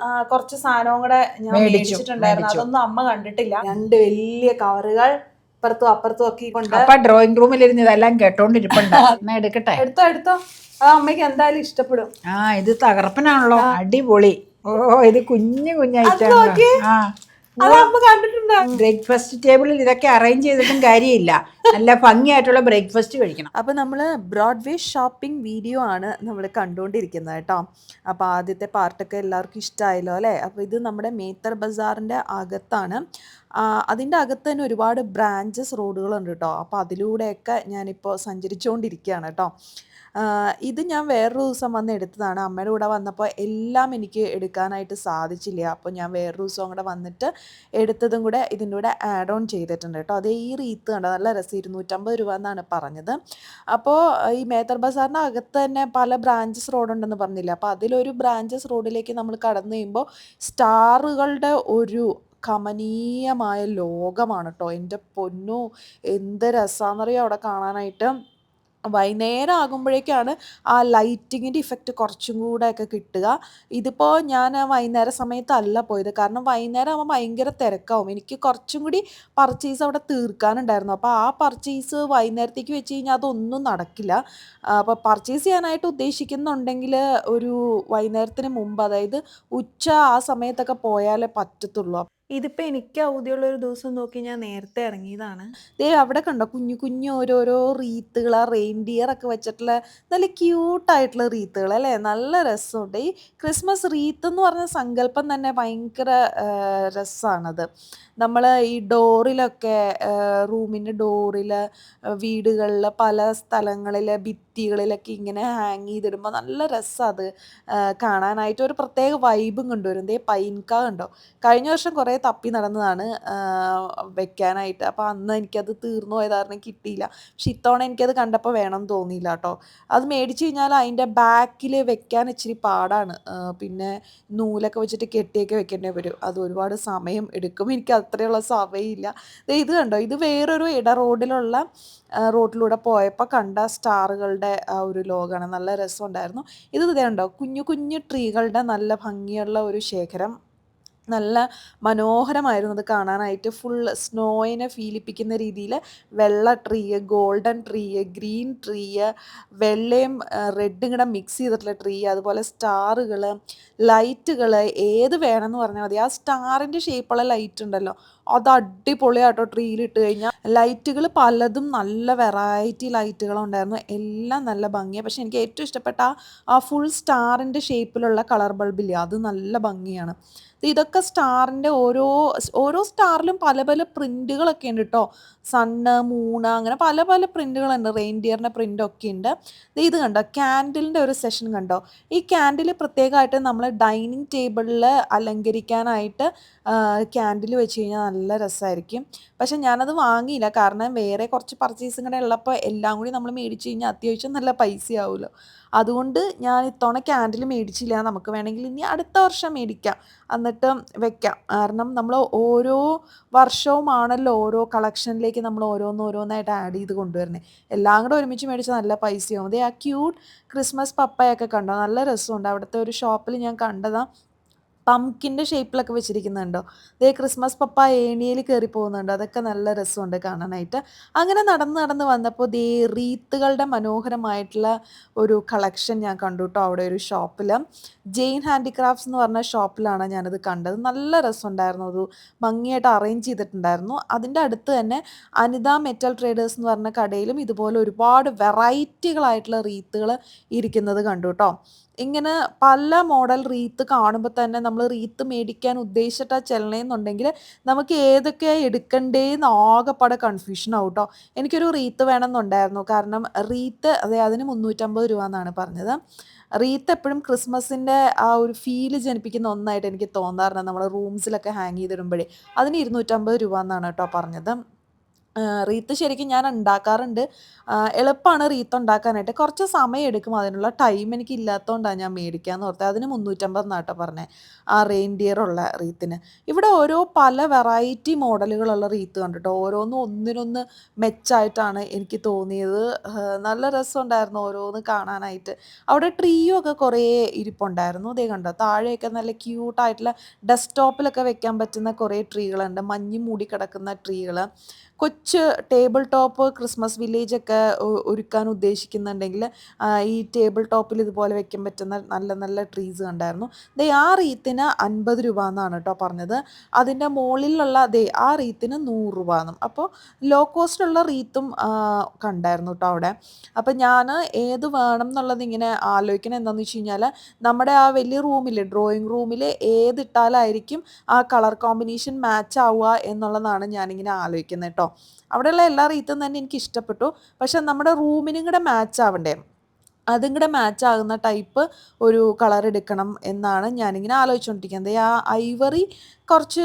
ആ, കുറച്ച് സാധനവും കൂടെ ഞാൻ മേടിച്ചു, മേടിച്ചിട്ടുണ്ടായിരുന്നു. അതൊന്നും അമ്മ കണ്ടിട്ടില്ല. രണ്ട് വലിയ കവറുകൾ ഇപ്പുറത്തും അപ്പുറത്തും ഒക്കെ കൊണ്ട് അപ്പൊ ഡ്രോയിങ് റൂമിലിരുന്ന് ഇതെല്ലാം കേട്ടോണ്ടിരിപ്പുണ്ട്. എന്നാ എടുക്കട്ടെ? എടുത്തോ എടുത്തോ. അത് അമ്മയ്ക്ക് എന്തായാലും ഇഷ്ടപ്പെടും. ആ ഇത് തകർപ്പനാണല്ലോ. അടിപൊളി. ഓ ഇത് കുഞ്ഞു കുഞ്ഞായിട്ട് കുഞ്ഞായിട്ടാണ് ആ. അത് അമ്മ കണ്ടിട്ടുണ്ടോ. ബ്രേക്ക്ഫാസ്റ്റ് ടേബിളിൽ ഇതൊക്കെ അറേഞ്ച് ചെയ്തിട്ടും കാര്യമില്ല. നല്ല ഭംഗിയായിട്ടുള്ള ബ്രേക്ക്ഫാസ്റ്റ് കഴിക്കണം. അപ്പോൾ നമ്മൾ ബ്രോഡ്വേ ഷോപ്പിംഗ് വീഡിയോ ആണ് നമ്മൾ കണ്ടുകൊണ്ടിരിക്കുന്നത് കേട്ടോ. അപ്പോൾ ആദ്യത്തെ പാർട്ടൊക്കെ എല്ലാവർക്കും ഇഷ്ടമായല്ലോ അല്ലേ? അപ്പോൾ ഇത് നമ്മുടെ മേത്തർ ബസാറിന്റെ അകത്താണ്. അതിന്റെ അകത്ത് തന്നെ ഒരുപാട് ബ്രാഞ്ചസ് റോഡുകളുണ്ട് കേട്ടോ. അപ്പോൾ അതിലൂടെയൊക്കെ ഞാനിപ്പോൾ സഞ്ചരിച്ചുകൊണ്ടിരിക്കുകയാണ് കേട്ടോ. ഇത് ഞാൻ വേറൊരു ദിവസം വന്ന് എടുത്തതാണ്. അമ്മയുടെ കൂടെ വന്നപ്പോൾ എല്ലാം എനിക്ക് എടുക്കാനായിട്ട് സാധിച്ചില്ല. അപ്പോൾ ഞാൻ വേറൊരു ദിവസം കൂടെ വന്നിട്ട് എടുത്തതും കൂടെ ഇതിന്റെ കൂടെ ആഡ് ഓൺ ചെയ്തിട്ടുണ്ട് കേട്ടോ. അതേ ഈ റീത്ത് കണ്ടോ? നല്ല രസം. ഇരുന്നൂറ്റമ്പത് രൂപ എന്നാണ് പറഞ്ഞത്. അപ്പോൾ ഈ മേത്തർ ബസാറിന്റെ അകത്ത് തന്നെ പല ബ്രാഞ്ചസ് റോഡുണ്ടെന്ന് പറഞ്ഞില്ല? അപ്പോൾ അതിലൊരു ബ്രാഞ്ചസ് റോഡിലേക്ക് നമ്മൾ കടന്നു കഴിയുമ്പോൾ സ്റ്റാറുകളുടെ ഒരു കമനീയമായ ലോകമാണ് കേട്ടോ. എന്റെ പൊന്നു എന്ത് രസമാണെന്നറിയോ അവിടെ കാണാനായിട്ട്. വൈകുന്നേരം ആകുമ്പോഴേക്കാണ് ആ ലൈറ്റിങ്ങിന്റെ ഇഫക്റ്റ് കുറച്ചും കൂടെ ഒക്കെ കിട്ടുക. ഇതിപ്പോൾ ഞാൻ വൈകുന്നേര സമയത്തല്ല പോയത്. കാരണം വൈകുന്നേരം ആകുമ്പോൾ ഭയങ്കര തിരക്കാവും. എനിക്ക് കുറച്ചും കൂടി പർച്ചേസ് അവിടെ തീർക്കാനുണ്ടായിരുന്നു. അപ്പോൾ ആ പർച്ചേസ് വൈകുന്നേരത്തേക്ക് വെച്ച് കഴിഞ്ഞാൽ അതൊന്നും നടക്കില്ല. അപ്പോൾ പർച്ചേസ് ചെയ്യാനായിട്ട് ഉദ്ദേശിക്കുന്നുണ്ടെങ്കിൽ ഒരു വൈകുന്നേരത്തിന് മുമ്പ് അതായത് ഉച്ച ആ സമയത്തൊക്കെ പോയാലേ പറ്റത്തുള്ളൂ. ഇതിപ്പോൾ എനിക്ക് അവധിയുള്ള ഒരു ദിവസം നോക്കി ഞാൻ നേരത്തെ ഇറങ്ങിയതാണ്. ദേ അവിടെ കണ്ടോ? കുഞ്ഞു കുഞ്ഞു ഓരോരോ റീത്തുകൾ ആ റെയിൻഡിയർ ഒക്കെ വെച്ചിട്ടുള്ള നല്ല ക്യൂട്ടായിട്ടുള്ള റീത്തുകൾ അല്ലേ? നല്ല രസമുണ്ട് ഈ ക്രിസ്മസ് റീത്ത് എന്ന് പറഞ്ഞ സങ്കല്പം തന്നെ ഭയങ്കര രസമാണത് നമ്മൾ ഈ ഡോറിലൊക്കെ റൂമിന്റെ ഡോറിൽ വീടുകളിൽ പല സ്ഥലങ്ങളിൽ ഭിത്തികളിലൊക്കെ ഇങ്ങനെ ഹാങ് ചെയ്തിടുമ്പോൾ നല്ല രസമാണ് അത്. കാണാനായിട്ട് ഒരു പ്രത്യേക വൈബും കൊണ്ടുവരും. ദേ പൈൻകാ ഉണ്ടോ കഴിഞ്ഞ വർഷം കുറേ തപ്പി നടന്നതാണ് വെക്കാനായിട്ട്. അപ്പോൾ അന്ന് എനിക്കത് തീർന്നു പോയത് കാരണം കിട്ടിയില്ല. പക്ഷെ ഇത്തവണ എനിക്കത് കണ്ടപ്പോൾ വേണം തോന്നിയില്ല കേട്ടോ. അത് മേടിച്ച് കഴിഞ്ഞാൽ അതിന്റെ ബാക്കിൽ വെക്കാൻ ഇച്ചിരി പാടാണ്. പിന്നെ നൂലൊക്കെ വെച്ചിട്ട് കെട്ടിയൊക്കെ വെക്കേണ്ടി വരും. അത് ഒരുപാട് സമയം എടുക്കും. എനിക്ക് അത്രയുള്ള സമയമില്ല. ഇത് കണ്ടോ? ഇത് വേറൊരു ഇട റോഡിലുള്ള റോട്ടിലൂടെ പോയപ്പോൾ കണ്ട സ്റ്റാറുകളുടെ ആ ഒരു ലോകമാണ് നല്ല രസമുണ്ടായിരുന്നു. ഇത് ഇതേ ഉണ്ടോ കുഞ്ഞു കുഞ്ഞു ട്രീകളുടെ നല്ല ഭംഗിയുള്ള ഒരു ശേഖരം. നല്ല മനോഹരമായിരുന്നു അത് കാണാനായിട്ട്. ഫുൾ സ്നോയിനെ ഫീലിപ്പിക്കുന്ന രീതിയിൽ വെള്ള tree golden tree green tree വെള്ളയും റെഡും കൂടെ മിക്സ് ചെയ്തിട്ടുള്ള ട്രീ അതുപോലെ സ്റ്റാറുകൾ ലൈറ്റുകൾ ഏത് വേണമെന്ന് പറഞ്ഞാൽ മതി. ആ സ്റ്റാറിന്റെ ഷേപ്പുള്ള ലൈറ്റ് ഉണ്ടല്ലോ. അത് ട്രീയിൽ ഇട്ട് കഴിഞ്ഞാൽ ലൈറ്റുകൾ പലതും നല്ല വെറൈറ്റി ലൈറ്റുകളുണ്ടായിരുന്നു എല്ലാം നല്ല ഭംഗിയാണ് പക്ഷേ എനിക്ക് ഏറ്റവും ഇഷ്ടപ്പെട്ട ആ- ഫുൾ സ്റ്റാറിന്റെ ഷേപ്പിലുള്ള കളർ ബൾബില്ലേ അത് നല്ല ഭംഗിയാണ്. ഇതൊക്കെ സ്റ്റാറിന്റെ ഓരോ ഓരോ സ്റ്റാറിലും പല പല പ്രിന്റുകളൊക്കെ ഉണ്ട് കേട്ടോ സണ്ണ് മൂണ് അങ്ങനെ പല പല പ്രിന്റുകളുണ്ട് റെയിൻഡിയറിന്റെ പ്രിന്റൊക്കെ ഉണ്ട് ഇത് കണ്ടോ? ക്യാൻഡിലിന്റെ ഒരു സെഷൻ കണ്ടോ? ഈ ക്യാൻഡിൽ പ്രത്യേകമായിട്ട് നമ്മൾ ഡൈനിങ് ടേബിളിൽ അലങ്കരിക്കാനായിട്ട് ക്യാൻഡിൽ വെച്ച് കഴിഞ്ഞാൽ നല്ല രസമായിരിക്കും പക്ഷെ ഞാനത് വാങ്ങിയില്ല. കാരണം വേറെ കുറച്ച് പർച്ചേസും കൂടെ ഉള്ളപ്പോൾ എല്ലാം കൂടി നമ്മൾ മേടിച്ച് കഴിഞ്ഞാൽ അത്യാവശ്യം നല്ല പൈസയാവുമല്ലോ അതുകൊണ്ട് ഞാൻ ഇത്തവണ ക്യാൻഡിൽ മേടിച്ചില്ല. നമുക്ക് വേണമെങ്കിൽ ഇനി അടുത്ത വർഷം മേടിക്കാം. എന്നിട്ട് വെക്കാം. കാരണം നമ്മൾ ഓരോ വർഷവുമാണല്ലോ ഓരോ കളക്ഷനിലേക്ക് നമ്മൾ ഓരോന്ന് ഓരോന്നായിട്ട് ആഡ് ചെയ്ത് കൊണ്ടുവരുന്നത് എല്ലാം കൂടെ ഒരുമിച്ച് മേടിച്ചാൽ നല്ല പൈസയാവും. അതേ ആ ക്യൂട്ട് ക്രിസ്മസ് പപ്പയൊക്കെ കണ്ടോ? നല്ല രസമുണ്ട്. അവിടുത്തെ ഒരു ഷോപ്പിൽ ഞാൻ കണ്ടതാ. പംകിന്റെ ഷേപ്പിലൊക്കെ വെച്ചിരിക്കുന്നുണ്ടോ? ദേ ക്രിസ്മസ് പപ്പ ഏണിയിൽ കയറി പോകുന്നുണ്ടോ അതൊക്കെ നല്ല രസമുണ്ട് കാണാനായിട്ട്. അങ്ങനെ നടന്ന് നടന്ന് വന്നപ്പോൾ ദേ റീത്തുകളുടെ മനോഹരമായിട്ടുള്ള ഒരു കളക്ഷൻ ഞാൻ കണ്ടു കേട്ടോ അവിടെ ഒരു ഷോപ്പിൽ ജെയിൻ ഹാൻഡിക്രാഫ്റ്റ്സ് എന്ന് പറഞ്ഞ ഷോപ്പിലാണ് ഞാനത് കണ്ടത്. നല്ല രസമുണ്ടായിരുന്നു. അത് ഭംഗിയായിട്ട് അറേഞ്ച് ചെയ്തിട്ടുണ്ടായിരുന്നു. അതിന്റെ അടുത്ത് തന്നെ അനിത മെറ്റൽ ട്രേഡേഴ്സ് എന്ന് പറഞ്ഞ കടയിലും ഇതുപോലെ ഒരുപാട് വെറൈറ്റികളായിട്ടുള്ള റീത്തുകൾ ഇരിക്കുന്നത് കണ്ടു കേട്ടോ. ഇങ്ങനെ പല മോഡൽ റീത്ത് കാണുമ്പോൾ തന്നെ നമ്മൾ റീത്ത് മേടിക്കാൻ ഉദ്ദേശിച്ചിട്ടാ ചെല്ലണമെന്നുണ്ടെങ്കിൽ നമുക്ക് ഏതൊക്കെയാണ് എടുക്കണ്ടേന്ന് ആകെപ്പാടെ കൺഫ്യൂഷൻ ആവും കേട്ടോ എനിക്കൊരു റീത്ത് വേണമെന്നുണ്ടായിരുന്നു. കാരണം റീത്ത് അതെ അതിന് മുന്നൂറ്റമ്പത് രൂപ എന്നാണ് പറഞ്ഞത്. റീത്ത് എപ്പോഴും ക്രിസ്മസിന്റെ ആ ഒരു ഫീൽ ജനിപ്പിക്കുന്ന ഒന്നായിട്ട് എനിക്ക് തോന്നാറുണ്ട്. നമ്മൾ റൂംസിലൊക്കെ ഹാങ് ചെയ്തിടുമ്പോഴേ. അതിന് ഇരുന്നൂറ്റമ്പത് രൂപ എന്നാണ് കേട്ടോ പറഞ്ഞത്. റീത്ത് ശരിക്കും ഞാൻ ഉണ്ടാക്കാറുണ്ട്. എളുപ്പമാണ് റീത്ത് ഉണ്ടാക്കാനായിട്ട്. കുറച്ച് സമയം എടുക്കും അതിനുള്ള ടൈം എനിക്ക് ഇല്ലാത്തതുകൊണ്ടാണ് ഞാൻ എന്ന് ഓർത്തത്. അതിന് മുന്നൂറ്റമ്പത് നാട്ടോ പറഞ്ഞത്. ആ റെയിൻഡിയർ ഉള്ള റീത്തിന്. ഇവിടെ ഓരോ പല വെറൈറ്റി മോഡലുകളുള്ള റീത്ത് കണ്ടിട്ടോ ഓരോന്നും ഒന്നിനൊന്ന് മെച്ചായിട്ടാണ് എനിക്ക് തോന്നിയത്. നല്ല രസമുണ്ടായിരുന്നു ഓരോന്ന് കാണാനായിട്ട്. അവിടെ ട്രീയും ഒക്കെ കുറേ ഇരിപ്പുണ്ടായിരുന്നു. ദേ കണ്ടോ താഴെയൊക്കെ നല്ല ക്യൂട്ടായിട്ടുള്ള ഡെസ്ക്ടോപ്പിലൊക്കെ വെക്കാൻ പറ്റുന്ന കുറേ ട്രീകളുണ്ട്. മഞ്ഞ് മൂടി കിടക്കുന്ന ട്രീകൾ. കൊച്ച് ടേബിൾ ടോപ്പ് ക്രിസ്മസ് വില്ലേജ് ഒക്കെ ഒരുക്കാൻ ഉദ്ദേശിക്കുന്നുണ്ടെങ്കിൽ ഈ ടേബിൾ ടോപ്പിൽ ഇതുപോലെ വെക്കാൻ പറ്റുന്ന നല്ല നല്ല ട്രീസ് കണ്ടായിരുന്നു. ദേ ആ റീത്തിന് അൻപത് രൂപ എന്നാണ് കേട്ടോ പറഞ്ഞത്. അതിന്റെ മുകളിലുള്ള ദേ ആ റീത്തിന് നൂറ് രൂപ എന്നും അപ്പോൾ ലോ കോസ്റ്റുള്ള റീത്തും കണ്ടായിരുന്നു കേട്ടോ അവിടെ. അപ്പം ഞാൻ ഏത് വേണം എന്നുള്ളത് ഇങ്ങനെ ആലോചിക്കണം എന്താണെന്ന് വെച്ച് കഴിഞ്ഞാൽ നമ്മുടെ ആ വലിയ റൂമിൽ ഡ്രോയിങ് റൂമിൽ ഏതിട്ടാലായിരിക്കും ആ കളർ കോമ്പിനേഷൻ മാച്ച് ആവുക എന്നുള്ളതാണ് ഞാനിങ്ങനെ ആലോചിക്കുന്നത് ട്ടോ. അവിടെയുള്ള എല്ലാ റീത്തും തന്നെ എനിക്ക് ഇഷ്ടപ്പെട്ടു. പക്ഷെ നമ്മുടെ റൂമിനും കൂടെ മാച്ച് ആവണ്ടേ. അതും കൂടെ മാച്ച് ആകുന്ന ടൈപ്പ് ഒരു കളർ എടുക്കണം എന്നാണ് ഞാനിങ്ങനെ ആലോചിച്ചുകൊണ്ടിരിക്കുന്നത്. ആ ഐവറി കുറച്ച്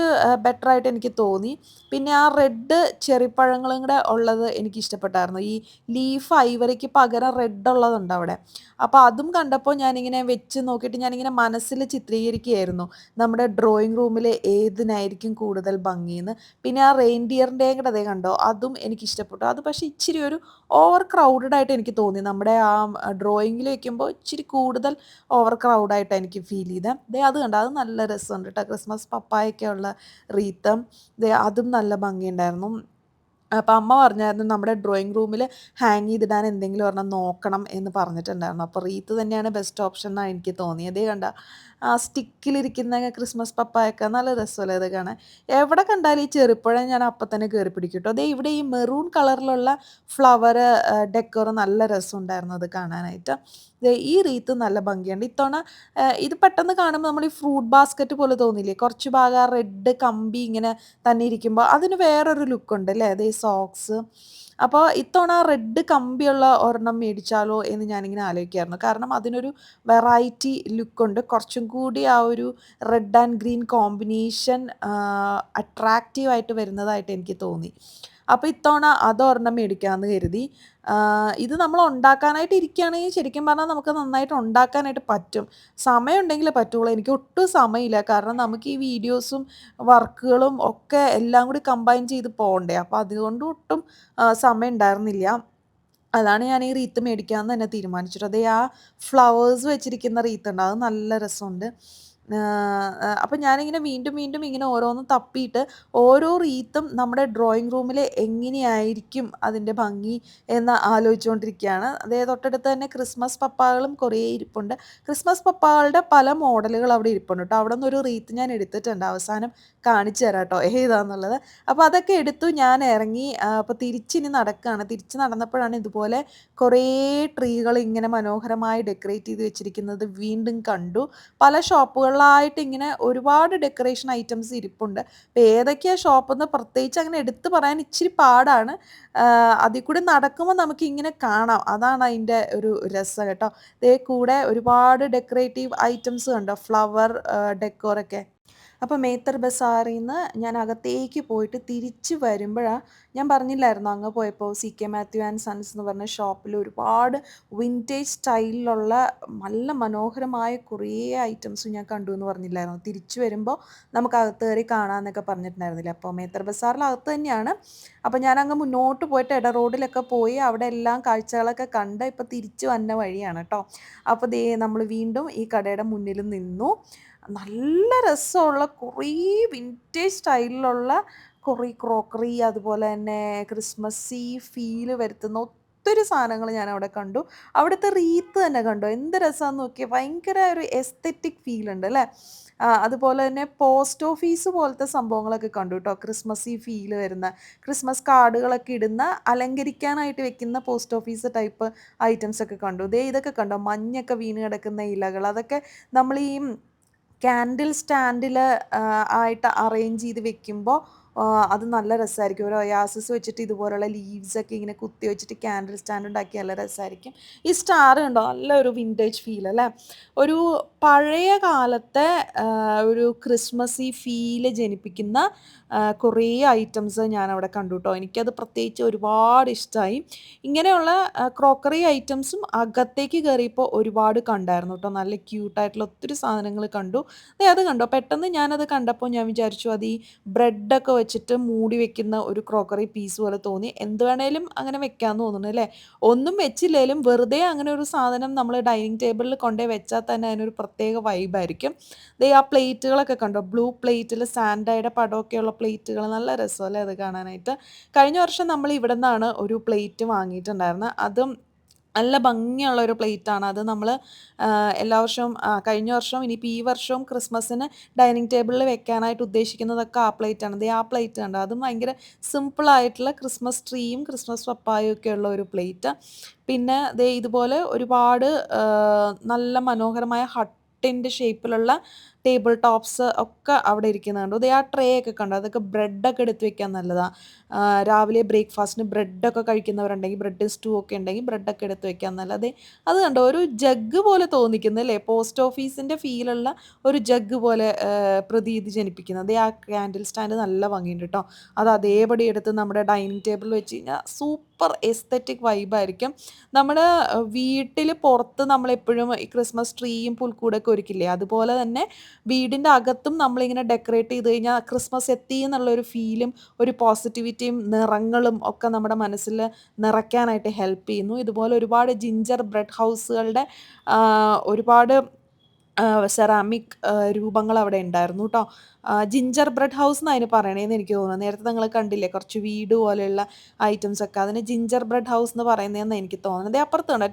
ആയിട്ട് എനിക്ക് തോന്നി. പിന്നെ ആ റെഡ് ചെറിപ്പഴങ്ങളും കൂടെ ഉള്ളത് എനിക്ക് ഇഷ്ടപ്പെട്ടായിരുന്നു. ഈ ലീഫ് ഐവറിക്ക് പകരം റെഡ് ഉള്ളതുണ്ട് അവിടെ. അപ്പോൾ അതും കണ്ടപ്പോൾ ഞാനിങ്ങനെ വെച്ച് നോക്കിയിട്ട് ഞാനിങ്ങനെ മനസ്സിൽ ചിത്രീകരിക്കുകയായിരുന്നു. നമ്മുടെ ഡ്രോയിങ് റൂമിൽ ഏതിനായിരിക്കും കൂടുതൽ ഭംഗിയെന്ന് പിന്നെ ആ റെയിൻഡിയറിന്റെയും കൂടെ അതേ കണ്ടോ അതും എനിക്ക് ഇഷ്ടപ്പെട്ടു. അത് പക്ഷേ ഇച്ചിരി ഒരു ഓവർ ക്രൗഡഡ് ആയിട്ട് എനിക്ക് തോന്നി. നമ്മുടെ ആ ഡ്രോയിങ്ങിൽ വയ്ക്കുമ്പോൾ ഇച്ചിരി കൂടുതൽ ഓവർ ക്രൗഡായിട്ടാണ് എനിക്ക് ഫീൽ ചെയ്തത്. അത് കണ്ടോ അത് നല്ല രസമുണ്ട് കേട്ടോ ക്രിസ്മസ് പപ്പായൊക്കെ ഉള്ള റീത്തം അതും നല്ല ഭംഗിയുണ്ടായിരുന്നു. അപ്പം അമ്മ പറഞ്ഞായിരുന്നു നമ്മുടെ ഡ്രോയിങ് റൂമിൽ ഹാങ് ചെയ്തിടാൻ എന്തെങ്കിലും ഒരെണ്ണം നോക്കണം എന്ന് പറഞ്ഞിട്ടുണ്ടായിരുന്നു. അപ്പോൾ റീത്ത് തന്നെയാണ് ബെസ്റ്റ് ഓപ്ഷൻ എന്നാണ് എനിക്ക് തോന്നിയത്. കണ്ട ആ സ്റ്റിക്കിലിരിക്കുന്ന ക്രിസ്മസ് പപ്പായൊക്കെ നല്ല രസമല്ലേ അത് കാണാൻ. എവിടെ കണ്ടാലും ഈ ചെറുപ്പഴം ഞാൻ അപ്പം തന്നെ കയറി പിടിക്കും. ദേ ഇവിടെ ഈ മെറൂൺ കളറിലുള്ള ഫ്ലവർ ഡെക്കോർ നല്ല രസമുണ്ടായിരുന്നു അത് കാണാനായിട്ട്. ഈ റീത്ത് നല്ല ഭംഗിയുണ്ട്. ഇത്തവണ ഇത് പെട്ടെന്ന് കാണുമ്പോൾ നമ്മൾ ഈ ഫ്രൂട്ട് ബാസ്ക്കറ്റ് പോലെ തോന്നില്ലേ? കുറച്ച് ഭാഗം റെഡ് കമ്പി ഇങ്ങനെ തന്നെ ഇരിക്കുമ്പോൾ അതിന് വേറൊരു ലുക്കുണ്ട് അല്ലേ അതേ സോക്സ്. അപ്പോൾ ഇത്തവണ റെഡ് കമ്പിയുള്ള ഒരെണ്ണം മേടിച്ചാലോ എന്ന് ഞാനിങ്ങനെ ആലോചിക്കായിരുന്നു കാരണം അതിനൊരു വെറൈറ്റി ലുക്കുണ്ട്. കുറച്ചും കൂടി ആ ഒരു റെഡ് ആൻഡ് ഗ്രീൻ കോമ്പിനേഷൻ അട്രാക്റ്റീവായിട്ട് വരുന്നതായിട്ട് എനിക്ക് തോന്നി. അപ്പോൾ ഇത്തവണ അതൊരെണ്ണം മേടിക്കാമെന്ന് കരുതി. ഇത് നമ്മൾ ഉണ്ടാക്കാനായിട്ട് ഇരിക്കുകയാണെങ്കിൽ ശരിക്കും പറഞ്ഞാൽ നമുക്ക് നന്നായിട്ട് ഉണ്ടാക്കാനായിട്ട് പറ്റും. സമയമുണ്ടെങ്കിൽ പറ്റുള്ളൂ. എനിക്ക് ഒട്ടും സമയമില്ല. കാരണം നമുക്ക് ഈ വീഡിയോസും വർക്കുകളും ഒക്കെ എല്ലാം കൂടി കമ്പൈൻ ചെയ്ത് പോകണ്ടേ. അപ്പോൾ അതുകൊണ്ട് ഒട്ടും സമയം ഉണ്ടായിരുന്നില്ല. അതാണ് ഞാൻ ഈ റീത്ത് മേടിക്കാമെന്ന് തന്നെ തീരുമാനിച്ചിട്ട് അതേ ആ ഫ്ലവേഴ്സ് വെച്ചിരിക്കുന്ന റീത്ത് ഉണ്ട് അത് നല്ല രസമുണ്ട്. അപ്പം ഞാനിങ്ങനെ വീണ്ടും വീണ്ടും ഇങ്ങനെ ഓരോന്ന് തപ്പിയിട്ട് ഓരോ റീത്തും നമ്മുടെ ഡ്രോയിങ് റൂമിൽ എങ്ങനെയായിരിക്കും അതിന്റെ ഭംഗി എന്ന് ആലോചിച്ചുകൊണ്ടിരിക്കുകയാണ്. ദേ തൊട്ടടുത്ത് തന്നെ ക്രിസ്മസ് പപ്പാകളും കുറേ ഇരിപ്പുണ്ട്. ക്രിസ്മസ് പപ്പാകളുടെ പല മോഡലുകൾ അവിടെ ഇരിപ്പുണ്ട് കേട്ടോ അവിടെ നിന്നൊരു റീത്ത് ഞാൻ എടുത്തിട്ടുണ്ട്. അവസാനം കാണിച്ചു തരാം കേട്ടോ ഏതാന്നുള്ളത്. അപ്പോൾ അതൊക്കെ എടുത്തു ഞാൻ ഇറങ്ങി. അപ്പോൾ തിരിച്ചിനി നടക്കുകയാണ്. തിരിച്ച് നടന്നപ്പോഴാണ് ഇതുപോലെ കുറേ ട്രീകൾ ഇങ്ങനെ മനോഹരമായി ഡെക്കറേറ്റ് ചെയ്ത് വെച്ചിരിക്കുന്നത് വീണ്ടും കണ്ടു. പല ഷോപ്പുകളിലായിട്ട് ഇങ്ങനെ ഒരുപാട് ഡെക്കറേഷൻ ഐറ്റംസ് ഇരിപ്പുണ്ട്. അപ്പോൾ ഷോപ്പ് എന്ന് പ്രത്യേകിച്ച് അങ്ങനെ എടുത്തു പറയാൻ ഇച്ചിരി പാടാണ്. അതിൽ കൂടി നടക്കുമ്പോൾ നമുക്കിങ്ങനെ കാണാം. അതാണ് അതിന്റെ ഒരു രസം കേട്ടോ. ദേ കൂടെ ഒരുപാട് ഡെക്കറേറ്റീവ് ഐറ്റംസ് കണ്ടോ? ഫ്ലവർ ഡെക്കോറൊക്കെ. അപ്പോൾ മേത്തർ ബസാറിൽ നിന്ന് ഞാൻ അകത്തേക്ക് പോയിട്ട് തിരിച്ച് വരുമ്പോഴാണ് ഞാൻ പറഞ്ഞില്ലായിരുന്നു അങ്ങ് പോയപ്പോൾ C K Mathew and sons എന്ന് പറഞ്ഞ ഷോപ്പിൽ ഒരുപാട് വിന്റേജ് സ്റ്റൈലിലുള്ള നല്ല മനോഹരമായ കുറേ ഐറ്റംസ് ഞാൻ കണ്ടു എന്ന് പറഞ്ഞില്ലായിരുന്നു തിരിച്ചു വരുമ്പോൾ നമുക്ക് അകത്ത് കയറി കാണാമെന്നൊക്കെ പറഞ്ഞിട്ടുണ്ടായിരുന്നില്ല അപ്പോൾ മേത്തർ ബസാറിൽ അകത്ത് തന്നെയാണ്. അപ്പോൾ ഞാൻ അങ്ങ് മുന്നോട്ട് പോയിട്ട് ഇട റോഡിലൊക്കെ പോയി അവിടെ എല്ലാം കാഴ്ചകളൊക്കെ കണ്ട് ഇപ്പോൾ തിരിച്ച് വന്ന വഴിയാണ് കേട്ടോ അപ്പോൾ ദേ നമ്മൾ വീണ്ടും ഈ കടയുടെ മുന്നിൽ നിന്നു. നല്ല രസമുള്ള കുറേ വിന്റേജ് സ്റ്റൈലിലുള്ള കുറേ ക്രോക്കറി അതുപോലെ തന്നെ ക്രിസ്മസി ഫീൽ വരുത്തുന്ന ഒത്തിരി സാധനങ്ങൾ ഞാൻ അവിടെ കണ്ടു. അവിടുത്തെ റീത്ത് തന്നെ കണ്ടു എന്ത് രസമാണെന്ന് നോക്കിയാൽ ഭയങ്കര ഒരു എസ്തെറ്റിക് ഫീൽ ഉണ്ട് അല്ലേ അതുപോലെ തന്നെ പോസ്റ്റ് ഓഫീസ് പോലത്തെ സംഭവങ്ങളൊക്കെ കണ്ടു കേട്ടോ ക്രിസ്മസി ഫീൽ വരുന്ന ക്രിസ്മസ് കാർഡുകളൊക്കെ ഇടുന്ന അലങ്കരിക്കാനായിട്ട് വെക്കുന്ന പോസ്റ്റ് ഓഫീസ് ടൈപ്പ് ഐറ്റംസ് ഒക്കെ കണ്ടു. ദേ ഇതൊക്കെ കണ്ടോ? മഞ്ഞൊക്കെ വീണ് കിടക്കുന്ന ഇലകൾ. അതൊക്കെ നമ്മൾ ഈ ക്യാൻഡിൽ സ്റ്റാൻഡിൽ ആയിട്ട് അറേഞ്ച് ചെയ്ത് വെക്കുമ്പോൾ അത് നല്ല രസമായിരിക്കും ഒരു ഒയാസസ് വെച്ചിട്ട് ഇതുപോലുള്ള ലീവ്സൊക്കെ ഇങ്ങനെ കുത്തി വെച്ചിട്ട് ക്യാൻഡിൽ സ്റ്റാൻഡ് ഉണ്ടാക്കി നല്ല രസമായിരിക്കും ഈ സ്റ്റാർ കണ്ടോ? നല്ലൊരു വിന്റേജ് ഫീൽ അല്ലേ? ഒരു പഴയ കാലത്തെ ഒരു ക്രിസ്മസ് ഈ ഫീൽ ജനിപ്പിക്കുന്ന കുറേ ഐറ്റംസ് ഞാനവിടെ കണ്ടു കേട്ടോ എനിക്കത് പ്രത്യേകിച്ച് ഒരുപാട് ഇഷ്ടമായി ഇങ്ങനെയുള്ള ക്രോക്കറി ഐറ്റംസും അകത്തേക്ക് കയറിയപ്പോൾ ഒരുപാട് കണ്ടായിരുന്നു കേട്ടോ നല്ല ക്യൂട്ടായിട്ടുള്ള ഒത്തിരി സാധനങ്ങൾ കണ്ടു. അതെ അത് കണ്ടോ? പെട്ടെന്ന് ഞാനത് കണ്ടപ്പോൾ ഞാൻ വിചാരിച്ചു അത് ഈ ബ്രെഡൊക്കെ വെച്ചിട്ട് മൂടി വെക്കുന്ന ഒരു ക്രോക്കറി പീസ് പോലെ തോന്നി. എന്ത് വേണേലും അങ്ങനെ വെക്കാമെന്ന് തോന്നുന്നു അല്ലേ? ഒന്നും വെച്ചില്ലേലും വെറുതെ അങ്ങനെ ഒരു സാധനം നമ്മൾ ഡൈനിങ് ടേബിളിൽ കൊണ്ടേ വെച്ചാൽ തന്നെ അതിനൊരു പ്രത്യേക വൈബായിരിക്കും. ദേ ആ പ്ലേറ്റുകളൊക്കെ കണ്ടോ? ബ്ലൂ പ്ലേറ്റിൽ സാൻഡായുടെ പടമൊക്കെയുള്ള പ്ലേറ്റുകൾ. നല്ല രസമല്ലേ അത് കാണാനായിട്ട്? കഴിഞ്ഞ വർഷം നമ്മൾ ഇവിടെ നിന്നാണ് ഒരു പ്ലേറ്റ് വാങ്ങിയിട്ടുണ്ടായിരുന്നത് അതും നല്ല ഭംഗിയുള്ള ഒരു പ്ലേറ്റ് ആണ് അത് നമ്മൾ എല്ലാ വർഷവും കഴിഞ്ഞ വർഷവും ഇനിയിപ്പോൾ ഈ വർഷവും ക്രിസ്മസിന് ഡൈനിങ് ടേബിളിൽ വെക്കാനായിട്ട് ഉദ്ദേശിക്കുന്നതൊക്കെ ആ പ്ലേറ്റ് ആണ് ദേ ആ പ്ലേറ്റ് കണ്ടോ? അതും ഭയങ്കര സിമ്പിളായിട്ടുള്ള ക്രിസ്മസ് ട്രീയും ക്രിസ്മസ് പപ്പായും ഒക്കെ ഉള്ള ഒരു പ്ലേറ്റ്. പിന്നെ ദേ ഇതുപോലെ ഒരുപാട് നല്ല മനോഹരമായ ഹട്ടിന്റെ ഷേപ്പിലുള്ള ടേബിൾ ടോപ്സ് ഒക്കെ അവിടെ ഇരിക്കുന്നുണ്ട് ദേ ആ ട്രേ ഒക്കെ കണ്ടോ. അതൊക്കെ ബ്രെഡൊക്കെ എടുത്ത് വെക്കാൻ നല്ലതാണ് രാവിലെ ബ്രേക്ക്ഫാസ്റ്റിന് ബ്രെഡൊക്കെ കഴിക്കുന്നവരുണ്ടെങ്കിൽ ബ്രെഡ് സ്റ്റൂ ഒക്കെ ഉണ്ടെങ്കിൽ ബ്രെഡൊക്കെ എടുത്ത് വെക്കാൻ നല്ലത്. അത് കണ്ടോ. ഒരു ജഗ് പോലെ തോന്നിക്കുന്നു അല്ലേ? പോസ്റ്റ് ഓഫീസിന്റെ ഫീലുള്ള ഒരു ജഗ് പോലെ പ്രതീതി ജനിപ്പിക്കുന്നത്. ആ ക്യാൻഡിൽ സ്റ്റാൻഡ് നല്ല ഭംഗിയുണ്ട് കേട്ടോ. അത് അതേപടി എടുത്ത് നമ്മുടെ ഡൈനിങ് ടേബിളിൽ വെച്ച് കഴിഞ്ഞാൽ സൂപ്പർ എസ്തറ്റിക് വൈബായിരിക്കും നമ്മുടെ വീട്ടിൽ പുറത്ത് നമ്മളെപ്പോഴും ഈ ക്രിസ്മസ് ട്രീയും പുൽക്കൂടൊക്കെ ഒരുക്കില്ലേ? അതുപോലെ തന്നെ വീടിന്റെ അകത്തും നമ്മളിങ്ങനെ ഡെക്കറേറ്റ് ചെയ്ത് കഴിഞ്ഞാൽ ക്രിസ്മസ് എത്തി എന്നുള്ളൊരു ഫീലും ഒരു പോസിറ്റിവിറ്റിയും നിറങ്ങളും ഒക്കെ നമ്മുടെ മനസ്സിൽ നിറയ്ക്കാനായിട്ട് ഹെൽപ്പ് ചെയ്യുന്നു. ഇതുപോലെ ഒരുപാട് ജിഞ്ചർ ബ്രെഡ് ഹൗസുകളുടെ ഒരുപാട് സെറാമിക് രൂപങ്ങൾ അവിടെ ഉണ്ടായിരുന്നു കേട്ടോ ജിഞ്ചർ ബ്രെഡ് ഹൗസ് എന്നാണ് അതിന് പറയണേന്ന് എനിക്ക് തോന്നുന്നു. നേരത്തെ നിങ്ങൾ കണ്ടില്ലേ കുറച്ച് വീട് പോലെയുള്ള ഐറ്റംസ് ഒക്കെ. അതിന് ജിഞ്ചർ ബ്രെഡ് ഹൗസ് എന്ന് പറയുന്നതെന്ന് എനിക്ക് തോന്നുന്നത്. അപ്പുറത്ത് കണ്ടോ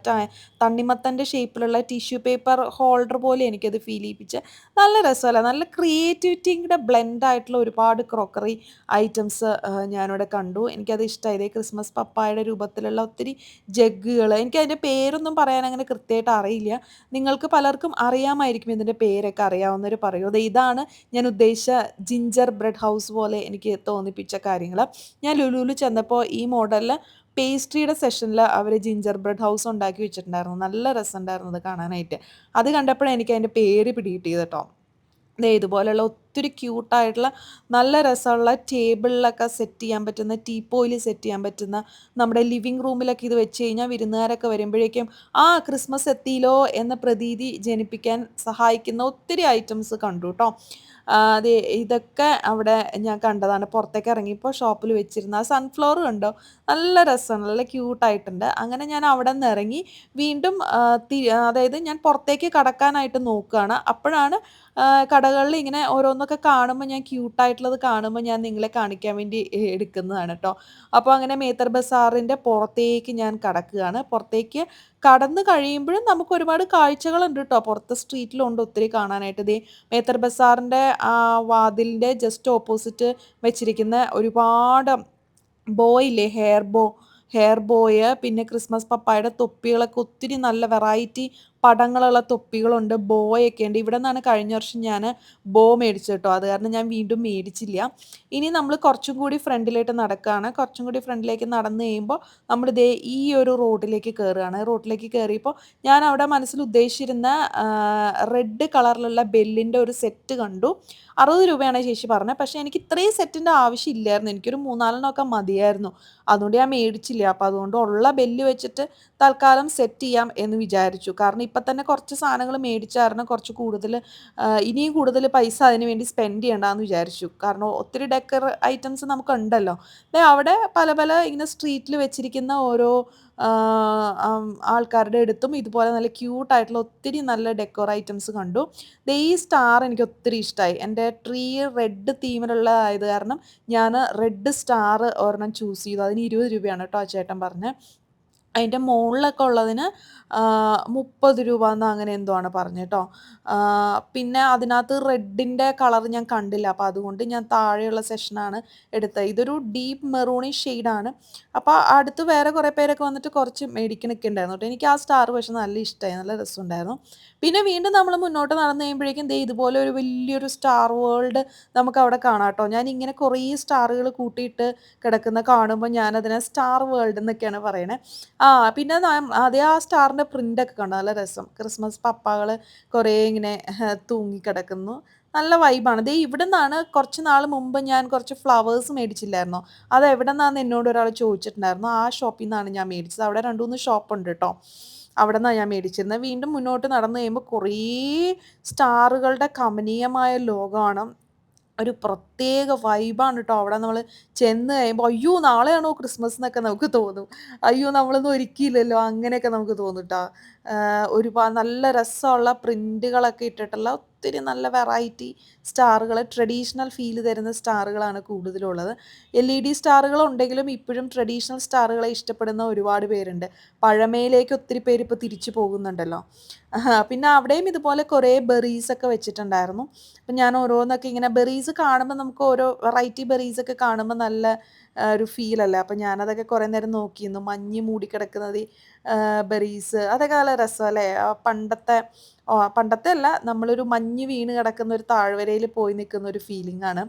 തണ്ണിമത്തന്റെ ഷേപ്പിലുള്ള ടിഷ്യൂ പേപ്പർ ഹോൾഡർ പോലെ എനിക്കത് ഫീൽ ചെയ്യിപ്പിച്ച്. നല്ല രസമല്ല? നല്ല ക്രിയേറ്റിവിറ്റിയുടെ ബ്ലെൻഡ് ആയിട്ടുള്ള ഒരുപാട് ക്രോക്കറി ഐറ്റംസ് ഞാനിവിടെ കണ്ടു. എനിക്കത് ഇഷ്ടമായി ക്രിസ്മസ് പപ്പായുടെ രൂപത്തിലുള്ള ഒത്തിരി ജഗ്ഗുകൾ എനിക്ക് അതിന്റെ പേരൊന്നും പറയാൻ അങ്ങനെ കൃത്യമായിട്ട് അറിയില്ല. നിങ്ങൾക്ക് പലർക്കും അറിയാമായിരിക്കും ഇതിന്റെ പേരൊക്കെ അറിയാവുന്നവർ പറയൂ. ദേ ഇതാണ് ഞാൻ ഉദ്ദേശിച്ച ജിഞ്ചർ ബ്രെഡ് ഹൗസ് പോലെ എനിക്ക് തോന്നിപ്പിച്ച കാര്യങ്ങൾ. ഞാൻ ലുലുവിൽ ചെന്നപ്പോൾ ഈ മോഡലിൽ പേസ്ട്രിയുടെ സെഷനിൽ അവർ ജിഞ്ചർ ബ്രെഡ് ഹൗസ് ഉണ്ടാക്കി വെച്ചിട്ടുണ്ടായിരുന്നു. നല്ല രസമുണ്ടായിരുന്നു അത് കാണാനായിട്ട്. അത് കണ്ടപ്പോഴാണ് എനിക്ക് അതിന്റെ പേര് പിടികിട്ടിയത് കേട്ടോ ഇതുപോലെയുള്ള ഒത്തിരി ക്യൂട്ടായിട്ടുള്ള നല്ല രസമുള്ള ടേബിളിലൊക്കെ സെറ്റ് ചെയ്യാൻ പറ്റുന്ന ടീപ്പോയിൽ സെറ്റ് ചെയ്യാൻ പറ്റുന്ന നമ്മുടെ ലിവിങ് റൂമിലൊക്കെ ഇത് വെച്ച് കഴിഞ്ഞാൽ വിരുന്നുകാരൊക്കെ വരുമ്പോഴേക്കും ആ ക്രിസ്മസ് എത്തിയില്ലോ എന്ന പ്രതീതി ജനിപ്പിക്കാൻ സഹായിക്കുന്ന ഒത്തിരി ഐറ്റംസ് കണ്ടു കേട്ടോ അതെ ഇതൊക്കെ അവിടെ ഞാൻ കണ്ടതാണ്. പുറത്തേക്ക് ഇറങ്ങിയപ്പോൾ ഷോപ്പിൽ വെച്ചിരുന്ന ആ സൺഫ്ലവർ കണ്ടോ? നല്ല രസമാണ്. നല്ല ക്യൂട്ടായിട്ടുണ്ട്. അങ്ങനെ ഞാൻ അവിടെ നിന്ന് ഇറങ്ങി വീണ്ടും അതായത് ഞാൻ പുറത്തേക്ക് കടക്കാനായിട്ട് നോക്കുകയാണ്. അപ്പോഴാണ് കടകളിൽ ഇങ്ങനെ ഓരോന്നൊക്കെ കാണുമ്പോൾ ഞാൻ ക്യൂട്ടായിട്ടുള്ളത് കാണുമ്പോൾ ഞാൻ നിങ്ങളെ കാണിക്കാൻ വേണ്ടി എടുക്കുന്നതാണ് കേട്ടോ അപ്പോൾ അങ്ങനെ മേത്തർ ബസാറിന്റെ പുറത്തേക്ക് ഞാൻ കടക്കുകയാണ്. പുറത്തേക്ക് കടന്നു കഴിയുമ്പോഴും നമുക്ക് ഒരുപാട് കാഴ്ചകളുണ്ട് കേട്ടോ പുറത്ത് സ്ട്രീറ്റിലുണ്ട് ഒത്തിരി കാണാനായിട്ട്. ദേ മേത്തർ ബസാറിന്റെ ആ വാതിലിന്റെ ജസ്റ്റ് ഓപ്പോസിറ്റ് വെച്ചിരിക്കുന്ന ഒരുപാട് ബോ ഇല്ലേ ഹെയർ ബോ ഹെയർ ബോയ് പിന്നെ ക്രിസ്മസ് പപ്പായുടെ തൊപ്പികളൊക്കെ ഒത്തിരി നല്ല വെറൈറ്റി പടങ്ങളുള്ള തൊപ്പികളുണ്ട് ബോയൊക്കെ ഉണ്ട്. ഇവിടെ നിന്നാണ് കഴിഞ്ഞ വർഷം ഞാൻ ബോ മേടിച്ചത് കേട്ടോ അത് കാരണം ഞാൻ വീണ്ടും മേടിച്ചില്ല. ഇനി നമ്മൾ കുറച്ചും കൂടി ഫ്രണ്ടിലേക്ക് നടക്കുകയാണ് കുറച്ചും കൂടി ഫ്രണ്ടിലേക്ക് നടന്നു കഴിയുമ്പോൾ നമ്മൾ ദേ ഈ ഒരു റോഡിലേക്ക് കയറുകയാണ്. റോഡിലേക്ക് കയറിയപ്പോൾ ഞാൻ അവിടെ മനസ്സിൽ ഉദ്ദേശിച്ചിരുന്ന റെഡ് കളറിലുള്ള ബെല്ലിന്റെ ഒരു സെറ്റ് കണ്ടു. അറുപത് രൂപയാണ് ചേച്ചി പറഞ്ഞത്. പക്ഷേ എനിക്ക് ഇത്രയും സെറ്റിന്റെ ആവശ്യമില്ലായിരുന്നു എനിക്കൊരു മൂന്നാലെണ്ണമൊക്കെ മതിയായിരുന്നു. അതുകൊണ്ട് ഞാൻ മേടിച്ചില്ല. അപ്പോൾ അതുകൊണ്ട് ഉള്ള ബെല്ല് വെച്ചിട്ട് തൽക്കാലം സെറ്റ് ചെയ്യാം എന്ന് വിചാരിച്ചു. കാരണം ഇപ്പം തന്നെ കുറച്ച് സാധനങ്ങൾ മേടിച്ചായിരുന്നു കുറച്ച് കൂടുതൽ ഇനിയും കൂടുതൽ പൈസ അതിന് വേണ്ടി സ്പെൻഡ് ചെയ്യണ്ടെന്ന് വിചാരിച്ചു. കാരണം ഒത്തിരി ഡെക്കർ ഐറ്റംസ് നമുക്കുണ്ടല്ലോ. അവിടെ പല പല ഇങ്ങനെ സ്ട്രീറ്റിൽ വെച്ചിരിക്കുന്ന ഓരോ ആൾക്കാരുടെ അടുത്തും ഇതുപോലെ നല്ല ക്യൂട്ടായിട്ടുള്ള ഒത്തിരി നല്ല ഡെക്കോർ ഐറ്റംസ് കണ്ടു. ദേ ഈ സ്റ്റാർ എനിക്ക് ഒത്തിരി ഇഷ്ടമായി എന്റെ ട്രീ റെഡ് തീമിലുള്ള ആയത് കാരണം ഞാൻ റെഡ് സ്റ്റാർ ഒരെണ്ണം ചൂസ് ചെയ്തു. അതിന് ഇരുപത് രൂപയാണ് കേട്ടോ ചേട്ടൻ പറഞ്ഞത് അതിന്റെ മുകളിലൊക്കെ ഉള്ളതിന് മുപ്പത് രൂപ എന്ന് അങ്ങനെ എന്തോ ആണ് പറഞ്ഞു പിന്നെ അതിനകത്ത് റെഡിന്റെ കളർ ഞാൻ കണ്ടില്ല. അപ്പോൾ അതുകൊണ്ട് ഞാൻ താഴെയുള്ള സെഷനാണ് എടുത്തത്. ഇതൊരു ഡീപ്പ് മെറൂണി ഷെയ്ഡാണ് അപ്പോൾ അടുത്ത് വേറെ കുറേ പേരൊക്കെ വന്നിട്ട് കുറച്ച് മേടിക്കണൊക്കെ ഉണ്ടായിരുന്നു കേട്ടോ എനിക്ക് ആ സ്റ്റാർ പക്ഷെ നല്ല ഇഷ്ടമായി. നല്ല രസമുണ്ടായിരുന്നു പിന്നെ വീണ്ടും നമ്മൾ മുന്നോട്ട് നടന്നു കഴിയുമ്പോഴേക്കും ദേ ഇതുപോലെ ഒരു വലിയൊരു സ്റ്റാർ വേൾഡ് നമുക്ക് അവിടെ കാണാം കേട്ടോ ഞാൻ ഇങ്ങനെ കുറേ സ്റ്റാറുകൾ കൂട്ടിയിട്ട് കിടക്കുന്ന കാണുമ്പോൾ ഞാനതിനെ സ്റ്റാർ വേൾഡ് എന്നൊക്കെയാണ് പറയണേ. ആ പിന്നെ അതേ ആ സ്റ്റാറിന്റെ പ്രിന്റൊക്കെ കണ്ടു. നല്ല രസം. ക്രിസ്മസ് പപ്പകൾ കുറേ ഇങ്ങനെ തൂങ്ങിക്കിടക്കുന്നു നല്ല വൈബാണ് ദേ ഇവിടെ നിന്നാണ് കുറച്ച് നാൾ മുമ്പ് ഞാൻ കുറച്ച് ഫ്ലവേഴ്സ് മേടിച്ചില്ലായിരുന്നു? അത് എവിടെ നിന്നാന്ന് എന്നോട് ഒരാൾ ചോദിച്ചിട്ടുണ്ടായിരുന്നു. ആ ഷോപ്പിൽ നിന്നാണ് ഞാൻ മേടിച്ചത്. അവിടെ രണ്ടു മൂന്ന് ഷോപ്പ് ഉണ്ട് കേട്ടോ അവിടെ നിന്നാണ് ഞാൻ മേടിച്ചിരുന്നത്. വീണ്ടും മുന്നോട്ട് നടന്നു കഴിയുമ്പോൾ കുറേ സ്റ്റാറുകളുടെ കമനീയമായ ലോകമാണ്. ഒരു പ്രത്യേക വൈബാണ് കേട്ടോ അവിടെ നമ്മൾ ചെന്ന് കഴിയുമ്പോൾ അയ്യോ നാളെയാണോ ക്രിസ്മസ് എന്നൊക്കെ നമുക്ക് തോന്നും. അയ്യോ നമ്മളൊന്നും ഒരുക്കിയില്ലല്ലോ. അങ്ങനെയൊക്കെ നമുക്ക് തോന്നും കേട്ടോ ഒരുപാട് നല്ല രസമുള്ള പ്രിന്റുകളൊക്കെ ഇട്ടിട്ടുള്ള ഒത്തിരി നല്ല വെറൈറ്റി സ്റ്റാറുകൾ ട്രഡീഷണൽ ഫീൽ തരുന്ന സ്റ്റാറുകളാണ് കൂടുതലുള്ളത്. എൽ ഇ ഡി സ്റ്റാറുകൾ ഉണ്ടെങ്കിലും ഇപ്പോഴും ട്രഡീഷണൽ സ്റ്റാറുകളെ ഇഷ്ടപ്പെടുന്ന ഒരുപാട് പേരുണ്ട്. പഴമയിലേക്ക് ഒത്തിരി പേര് ഇപ്പോൾ തിരിച്ചു പോകുന്നുണ്ടല്ലോ. പിന്നെ അവിടെയും ഇതുപോലെ കുറേ ബെറീസ് ഒക്കെ വെച്ചിട്ടുണ്ടായിരുന്നു. അപ്പം ഞാൻ ഓരോന്നൊക്കെ ഇങ്ങനെ ബെറീസ് കാണുമ്പോൾ നമുക്ക് ഓരോ വെറൈറ്റി ബെറീസ് ഒക്കെ കാണുമ്പോൾ നല്ല ഒരു ഫീലല്ലേ? അപ്പം ഞാനതൊക്കെ കുറേ നേരം നോക്കിയിരുന്നു. മഞ്ഞ് മൂടിക്കിടക്കുന്നത് ബെറീസ് അതൊക്കെ നല്ല അല്ലേ? പണ്ടത്തെ പണ്ടത്തെ അല്ല നമ്മളൊരു മഞ്ഞ് വീണ് കിടക്കുന്ന ഒരു താഴ്വരയിൽ പോയി നിൽക്കുന്ന ഒരു ഫീലിംഗ് ആണ്.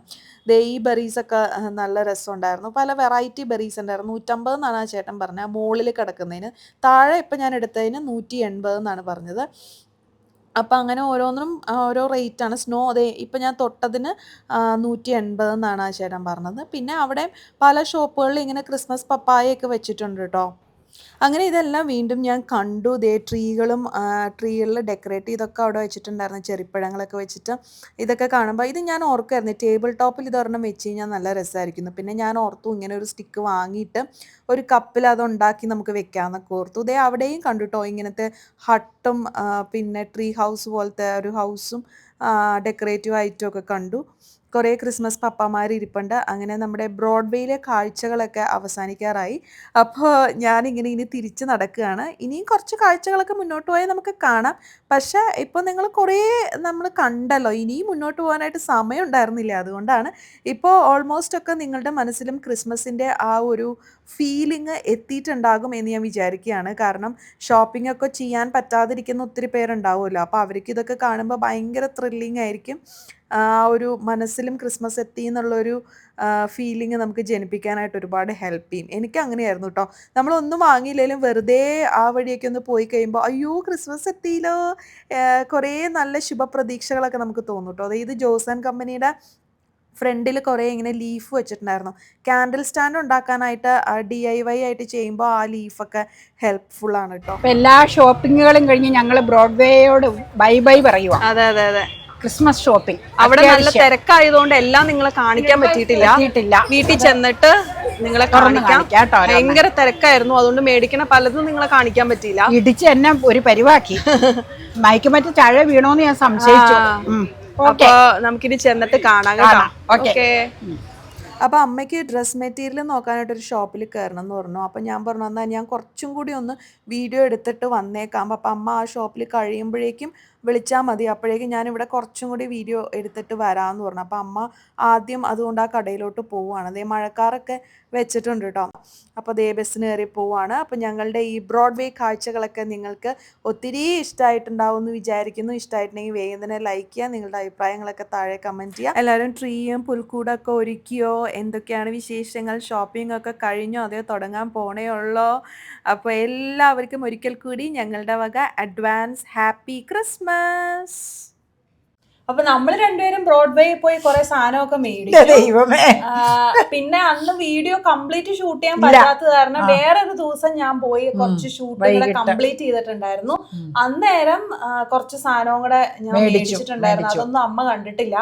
ദേ ഈ ബെറീസൊക്കെ നല്ല രസം ഉണ്ടായിരുന്നു പല വെറൈറ്റി ബെറീസ് ഉണ്ടായിരുന്നു. നൂറ്റമ്പത് എന്നാണ് ആ ചേട്ടൻ പറഞ്ഞത്. മുകളിൽ കിടക്കുന്നതിന്. താഴെ ഇപ്പം ഞാൻ എടുത്തതിന് നൂറ്റി എൺപത് എന്നാണ് പറഞ്ഞത്. അപ്പം അങ്ങനെ ഓരോന്നിനും ഓരോ റേറ്റാണ് സ്നോ അതെ ഇപ്പം ഞാൻ തൊട്ടതിന് നൂറ്റി എൺപത് എന്നാണ് ആ ചേട്ടൻ പറഞ്ഞത്. പിന്നെ അവിടെ പല ഷോപ്പുകളിൽ ഇങ്ങനെ ക്രിസ്മസ് പപ്പായൊക്കെ വെച്ചിട്ടുണ്ട് കേട്ടോ. അങ്ങനെ ഇതെല്ലാം വീണ്ടും ഞാൻ കണ്ടു. ദേ ട്രീകളും ട്രീകളിൽ ഡെക്കറേറ്റ് ചെയ്തൊക്കെ അവിടെ വെച്ചിട്ടുണ്ടായിരുന്നു. ചെറിപ്പഴങ്ങളൊക്കെ വെച്ചിട്ട് ഇതൊക്കെ കാണുമ്പോൾ ഇത് ഞാൻ ഓർക്കുമായിരുന്നു ടേബിൾ ടോപ്പിൽ ഇതൊരെണ്ണം വെച്ച് കഴിഞ്ഞാൽ നല്ല രസമായിരിക്കുന്നു. പിന്നെ ഞാൻ ഓർത്തു ഇങ്ങനെ ഒരു സ്റ്റിക്ക് വാങ്ങിയിട്ട് ഒരു കപ്പിൽ അത് ഉണ്ടാക്കി നമുക്ക് വെക്കാമെന്നൊക്കെ ഓർത്തു. ദേ അവിടെയും കണ്ടുട്ടോ ഇങ്ങനത്തെ ഹട്ടും പിന്നെ ട്രീ ഹൗസ് പോലത്തെ ഒരു ഹൗസും ഡെക്കറേറ്റീവ് ആയിട്ടും ഒക്കെ കണ്ടു. കുറേ ക്രിസ്മസ് പപ്പമാർ ഇരിപ്പുണ്ട് അങ്ങനെ നമ്മുടെ ബ്രോഡ്വേയിലെ കാഴ്ചകളൊക്കെ അവസാനിക്കാറായി. അപ്പോൾ ഞാനിങ്ങനെ ഇനി തിരിച്ച് നടക്കുകയാണ്. ഇനിയും കുറച്ച് കാഴ്ചകളൊക്കെ മുന്നോട്ട് പോയാൽ നമുക്ക് കാണാം. പക്ഷേ ഇപ്പോൾ നിങ്ങൾ കുറേ നമ്മൾ കണ്ടല്ലോ ഇനിയും മുന്നോട്ട് പോകാനായിട്ട് സമയം ഉണ്ടായിരുന്നില്ല. അതുകൊണ്ടാണ് ഇപ്പോൾ ഓൾമോസ്റ്റ് ഒക്കെ നിങ്ങളുടെ മനസ്സിലും ക്രിസ്മസിന്റെ ആ ഒരു ഫീലിംഗ് എത്തിയിട്ടുണ്ടാകും എന്ന് ഞാൻ വിചാരിക്കുകയാണ്. കാരണം ഷോപ്പിംഗ് ഒക്കെ ചെയ്യാൻ പറ്റാതിരിക്കുന്ന ഒത്തിരി പേരുണ്ടാവുമല്ലോ. അപ്പോൾ അവർക്ക് ഇതൊക്കെ കാണുമ്പോൾ ഭയങ്കര ത്രില്ലിംഗ് ആയിരിക്കും. ആ ഒരു മനസ്സിലും ക്രിസ്മസ് എത്തി എന്നുള്ളൊരു ഫീലിംഗ് നമുക്ക് ജനിപ്പിക്കാനായിട്ട് ഒരുപാട് ഹെൽപ്പ് ചെയ്യും. എനിക്ക് അങ്ങനെയായിരുന്നു കേട്ടോ നമ്മളൊന്നും വാങ്ങിയില്ലെങ്കിലും വെറുതെ ആ വഴിയൊക്കെ ഒന്ന് പോയി കഴിയുമ്പോൾ അയ്യോ ക്രിസ്മസ് എത്തിയില്ലോ. കുറേ നല്ല ശുഭപ്രതീക്ഷകളൊക്കെ നമുക്ക് തോന്നും കേട്ടോ അതായത് ജോസൻ കമ്പനിയുടെ ഫ്രണ്ടിൽ കുറേ ഇങ്ങനെ ലീഫ് വെച്ചിട്ടുണ്ടായിരുന്നു. ക്യാൻഡിൽ സ്റ്റാൻഡ് ഉണ്ടാക്കാനായിട്ട് ഡി ഐ വൈ ആയിട്ട് ചെയ്യുമ്പോൾ ആ ലീഫൊക്കെ ഹെൽപ്ഫുൾ ആണ് കേട്ടോ എല്ലാ ഷോപ്പിങ്ങുകളും കഴിഞ്ഞ് ഞങ്ങൾ ബ്രോഡ്വേയോട് ബൈ ബൈ പറയുക അതെ അതെ അതെ. Christmas shopping. അവിടെ നല്ല തിരക്കായതുകൊണ്ട് എല്ലാം നിങ്ങളെ കാണിക്കാൻ പറ്റിയിട്ടില്ല. വീട്ടിൽ ചെന്നിട്ട് നിങ്ങളെ കാണിക്കാം. ഭയങ്കര തിരക്കായിരുന്നു. അതുകൊണ്ട് മേടിക്കണ പലതും നിങ്ങളെ കാണിക്കാൻ പറ്റിയില്ല. ഇടിച്ച് എന്നെ ഒരു പരിവാക്കി. മയക്കുമറ്റ് താഴെ വീണോന്ന് ഞാൻ സംശയിച്ചു. അപ്പൊ നമുക്കിനി ചെന്നിട്ട് കാണാം കേട്ടോ. ഓക്കേ അപ്പോൾ അമ്മയ്ക്ക് ഡ്രസ് മെറ്റീരിയൽ നോക്കാനായിട്ട് ഒരു ഷോപ്പിൽ കയറണം എന്ന് പറഞ്ഞു. അപ്പോൾ ഞാൻ പറഞ്ഞു എന്നാൽ ഞാൻ കുറച്ചും കൂടി ഒന്ന് വീഡിയോ എടുത്തിട്ട് വന്നേക്കാം. അപ്പോൾ അമ്മ ആ ഷോപ്പിൽ കഴിയുമ്പോഴേക്കും വിളിച്ചാൽ മതി. അപ്പോഴേക്കും ഞാനിവിടെ കുറച്ചും കൂടി വീഡിയോ എടുത്തിട്ട് വരാമെന്ന് പറഞ്ഞു. അപ്പോൾ അമ്മ ആദ്യം അതുകൊണ്ട് ആ കടയിലോട്ട് പോവുകയാണ്. അതേ മഴക്കാറൊക്കെ വെച്ചിട്ടുണ്ട് കേട്ടോ അപ്പോൾ അതേ ബസ്സിന് കയറി പോവുകയാണ്. അപ്പോൾ ഞങ്ങളുടെ ഈ ബ്രോഡ്വേ കാഴ്ചകളൊക്കെ നിങ്ങൾക്ക് ഒത്തിരി ഇഷ്ടമായിട്ടുണ്ടാവും എന്ന് വിചാരിക്കുന്നു. ഇഷ്ടമായിട്ടുണ്ടെങ്കിൽ വേഗം തന്നെ ലൈക്ക് ചെയ്യുക. നിങ്ങളുടെ അഭിപ്രായങ്ങളൊക്കെ താഴെ കമന്റ് ചെയ്യുക. എല്ലാവരും ട്രീയും പുൽക്കൂടൊക്കെ ഒരുക്കിയോ? എന്തൊക്കെയാണ് വിശേഷങ്ങൾ? ഷോപ്പിംഗ് ഒക്കെ കഴിഞ്ഞോ? അതോ തുടങ്ങാൻ പോണേ ഉള്ളോ? അപ്പോൾ എല്ലാവർക്കും ഒരിക്കൽ കൂടി ഞങ്ങളുടെ വക അഡ്വാൻസ് ഹാപ്പി ക്രിസ്മസ് അപ്പൊ നമ്മൾ രണ്ടുപേരും ബ്രോഡ്വേയിൽ പോയി കുറെ സാധനമൊക്കെ മേടിച്ചു. പിന്നെ അന്ന് വീഡിയോ കംപ്ലീറ്റ് ഷൂട്ട് ചെയ്യാൻ പറ്റാത്തത് കാരണം വേറൊരു ദിവസം ഞാൻ പോയി കുറച്ച് ഷൂട്ടുകളെ കംപ്ലീറ്റ് ചെയ്തിട്ടുണ്ടായിരുന്നു. അന്നേരം കുറച്ച് സാധനവും കൂടെ ഞാൻ മേടിച്ചു, മേടിച്ചിട്ടുണ്ടായിരുന്നു. അതൊന്നും അമ്മ കണ്ടിട്ടില്ല.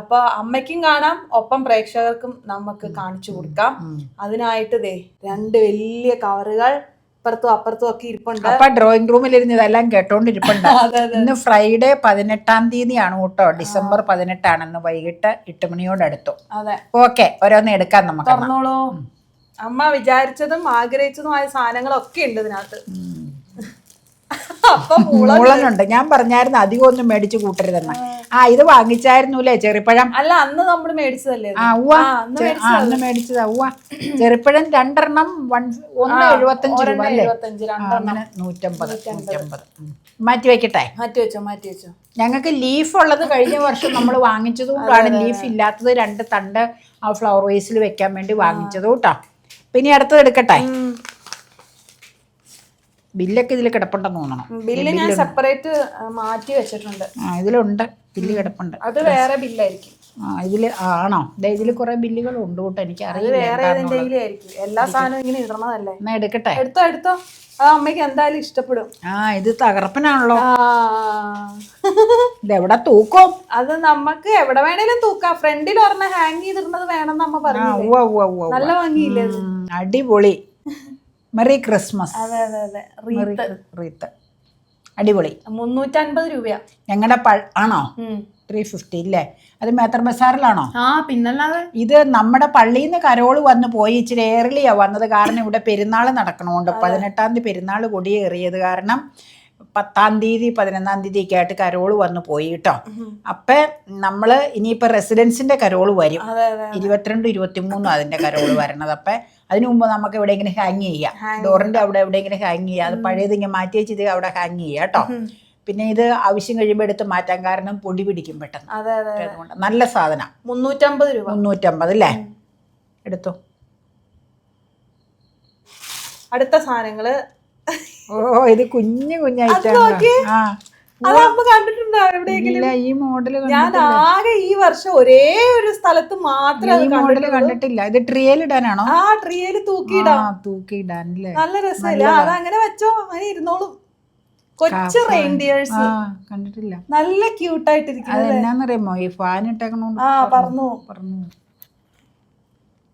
അപ്പൊ അമ്മയ്ക്കും കാണാം ഒപ്പം പ്രേക്ഷകർക്കും നമുക്ക് കാണിച്ചു കൊടുക്കാം. അതിനായിട്ട് ദേ രണ്ട് വലിയ കവറുകൾ ഇപ്പുറത്തും അപ്പുറത്തും ഒക്കെ ഇരിപ്പുണ്ട്. അപ്പൊ ഡ്രോയിങ് റൂമിൽ ഇരുന്ന് ഇതെല്ലാം കേട്ടോണ്ടിരിപ്പുണ്ട്. അതെ അതെ. ഇന്ന് ഫ്രൈഡേ പതിനെട്ടാം തീയതിയാണ് കേട്ടോ. ഡിസംബർ പതിനെട്ടാണെന്ന് വൈകിട്ട് എട്ട് മണിയോടടുത്തു അതെ. ഓക്കെ ഓരോന്ന് എടുക്കാം നമുക്ക് തുറന്നോളൂ. അമ്മ വിചാരിച്ചതും ആഗ്രഹിച്ചതുമായ സാധനങ്ങളൊക്കെ ഉണ്ട് ഇതിനകത്ത്. മൂളനുണ്ട്. ഞാൻ പറഞ്ഞായിരുന്നു അധികം ഒന്നും മേടിച്ചു കൂട്ടരുതെന്ന്. ആ. ഇത് വാങ്ങിച്ചായിരുന്നുല്ലേ ചെറുപ്പഴം അല്ല അന്ന് നമ്മൾ മേടിച്ചതല്ലേ ആ ഉവ്വ. അന്ന് മേടിച്ചതാ ഉവ്വ. ചെറുപ്പഴം രണ്ടെണ്ണം വൺ ഒന്ന് എഴുപത്തഞ്ച് രൂപ അല്ലേ? അങ്ങനെ നൂറ്റമ്പത് നൂറ്റമ്പത്. മാറ്റി വെക്കട്ടെ? മാറ്റി വെച്ചോ മാറ്റി വെച്ചോ. ഞങ്ങൾക്ക് ലീഫ് ഉള്ളത് കഴിഞ്ഞ വർഷം നമ്മൾ വാങ്ങിച്ചതുകൊണ്ടാണ് ലീഫ് ഇല്ലാത്തത് രണ്ട് തണ്ട് ആ ഫ്ലവർ വേസിൽ വെക്കാൻ വേണ്ടി വാങ്ങിച്ചത് കേട്ടോ പിന്നെ അടുത്തത് എടുക്കട്ടെ? ബില്ലൊക്കെ ഇതിൽ കിടപ്പുണ്ടെന്ന് തോന്നണം. ബില്ല് ഞാൻ സെപ്പറേറ്റ് മാറ്റി വെച്ചിട്ടുണ്ട്. ആ ഇതിലുണ്ട്. ബില്ല് കിടപ്പുണ്ട്. അത് വേറെ ബില്ലായിരിക്കും. ആ ഇതിൽ ആണോ? ഇതിൽ കുറെ ബില്ലുകൾ ഉണ്ട് കൂട്ടോ എനിക്ക് അറിയില്ല വേറെ ഏതിന്റെങ്കിലും ആയിരിക്കും. എല്ലാ സാധനവും ഇങ്ങനെ ഇടണതല്ലേ? എന്നാ എടുക്കട്ടെ? എടുത്തോ എടുത്തോ. ആ അമ്മയ്ക്ക് എന്തായാലും ഇഷ്ടപ്പെടും. ആ ഇത് തകർപ്പനാണല്ലോ. ഇതെവിടെ ഇത് എവിടെ തൂക്കും? അത് നമുക്ക് എവിടെ വേണേലും തൂക്കാം. ഫ്രണ്ടിൽ ഒരെണ്ണം ഹാങ് ചെയ്തിരുന്നത് വേണമെന്ന് അമ്മ പറഞ്ഞു. നല്ല ഭംഗിയില്ലേ? അടിപൊളി. മെറി ക്രിസ്മസ് അതെ അതെ അതെ. മെറി റീത്ത് അടിപൊളി. മുന്നൂറ്റൻപത് രൂപയാ. ഞങ്ങളുടെ ആണോ. ത്രീ ഫിഫ്റ്റി ഇല്ലേ? അത് മേത്തർ ബസാറിലാണോ? ആ പിന്നല്ലാതെ. ഇത് നമ്മുടെ പള്ളിയിൽ നിന്ന് കരോൾ വന്ന് പോയി ഇച്ചിരി ഏർലിയാ വന്നത്. കാരണം ഇവിടെ പെരുന്നാൾ നടക്കണമുണ്ട് പതിനെട്ടാം തീയതി പെരുന്നാൾ കൊടിയേറിയത് കാരണം പത്താം തീയതി പതിനൊന്നാം തീയതി ഒക്കെ ആയിട്ട് കരോൾ വന്ന് പോയി കേട്ടോ അപ്പൊ നമ്മൾ ഇനിയിപ്പോ റെസിഡൻസിന്റെ കരോൾ വരും. ഇരുപത്തിരണ്ട് ഇരുപത്തിമൂന്നും അതിന്റെ കരോൾ വരണത്. അപ്പൊ അതിനു മുമ്പ് നമുക്ക് എവിടെയെങ്കിലും ഹാങ് ചെയ്യാം. ഡോറിന്റെ അവിടെ എവിടെ ഇങ്ങനെ ഹാങ് ചെയ്യാം. അത് പഴയത് ഇങ്ങനെ മാറ്റി വെച്ചിട്ട് അവിടെ ഹാങ് ചെയ്യാം കേട്ടോ. പിന്നെ ഇത് ആവശ്യം കഴിയുമ്പോൾ എടുത്ത് മാറ്റാൻ കാരണം പൊടി പിടിക്കും പെട്ടെന്ന്. അതുകൊണ്ട് നല്ല സാധനം. മുന്നൂറ്റമ്പത് രൂപ. മുന്നൂറ്റമ്പത് അല്ലേ? എടുത്തു. അടുത്ത സാധനങ്ങൾ. ഓ ഇത് കുഞ്ഞു കുഞ്ഞായിട്ട് ആ. കണ്ടിട്ടുണ്ടോ ഈ മോഡൽ ഞാൻ ആകെ ഈ വർഷം ഒരേ ഒരു സ്ഥലത്ത് മാത്രം ഈ മോഡൽ കണ്ടിട്ടില്ല. ഇത് ട്രിയൽ ഇടാനാണോ? ആ ട്രിയൽ തൂക്കിയിടാം. തൂക്കി നല്ല രസമല്ല? അത് അങ്ങനെ വെച്ചോ? അങ്ങനെ ഇരുന്നോളും. കൊച്ചു റെയിൻഡിയേഴ്സ് കണ്ടിട്ടില്ല. നല്ല ക്യൂട്ടായിട്ടിരിക്കുന്നത് എന്നാന്നറിയാമോ? ഈ ഫാൻ ഇട്ടേക്കണോണ്ട് ആ പറഞ്ഞു. പറഞ്ഞു.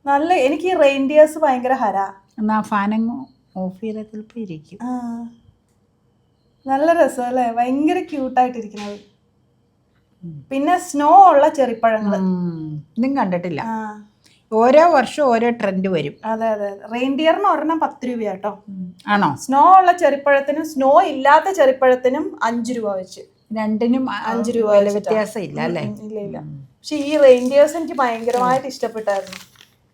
നല്ല എനിക്ക് ഈ റെയിൻഡിയേഴ്സ് ഭയങ്കര ഹര. എന്നാ ഫാനങ്ങ് ഓഫ് ചെയ്താൽ ചിലപ്പോൾ ഇരിക്കും. ആ. നല്ല രസം അല്ലേ ഭയങ്കര ക്യൂട്ടായിട്ടിരിക്കുന്നത് പിന്നെ സ്നോ ഉള്ള ചെറിപ്പഴങ്ങൾ. ഇതും കണ്ടിട്ടില്ല. ഓരോ വർഷം ഓരോ ട്രെൻഡ് വരും. അതെ അതെ റെയിൻഡിയറിന് ഒരെണ്ണം പത്ത് രൂപ കേട്ടോ ആണോ? സ്നോ ഉള്ള ചെറിപ്പഴത്തിനും സ്നോ ഇല്ലാത്ത ചെറിപ്പഴത്തിനും അഞ്ച് രൂപ വെച്ച്. രണ്ടിനും അഞ്ച് രൂപ വില. വ്യത്യാസം ഇല്ല അല്ലേ? ഇല്ല ഇല്ല. പക്ഷെ ഈ റെയിൻഡിയേഴ്സ് എനിക്ക് ഭയങ്കരമായിട്ട് ഇഷ്ടപ്പെട്ടായിരുന്നു.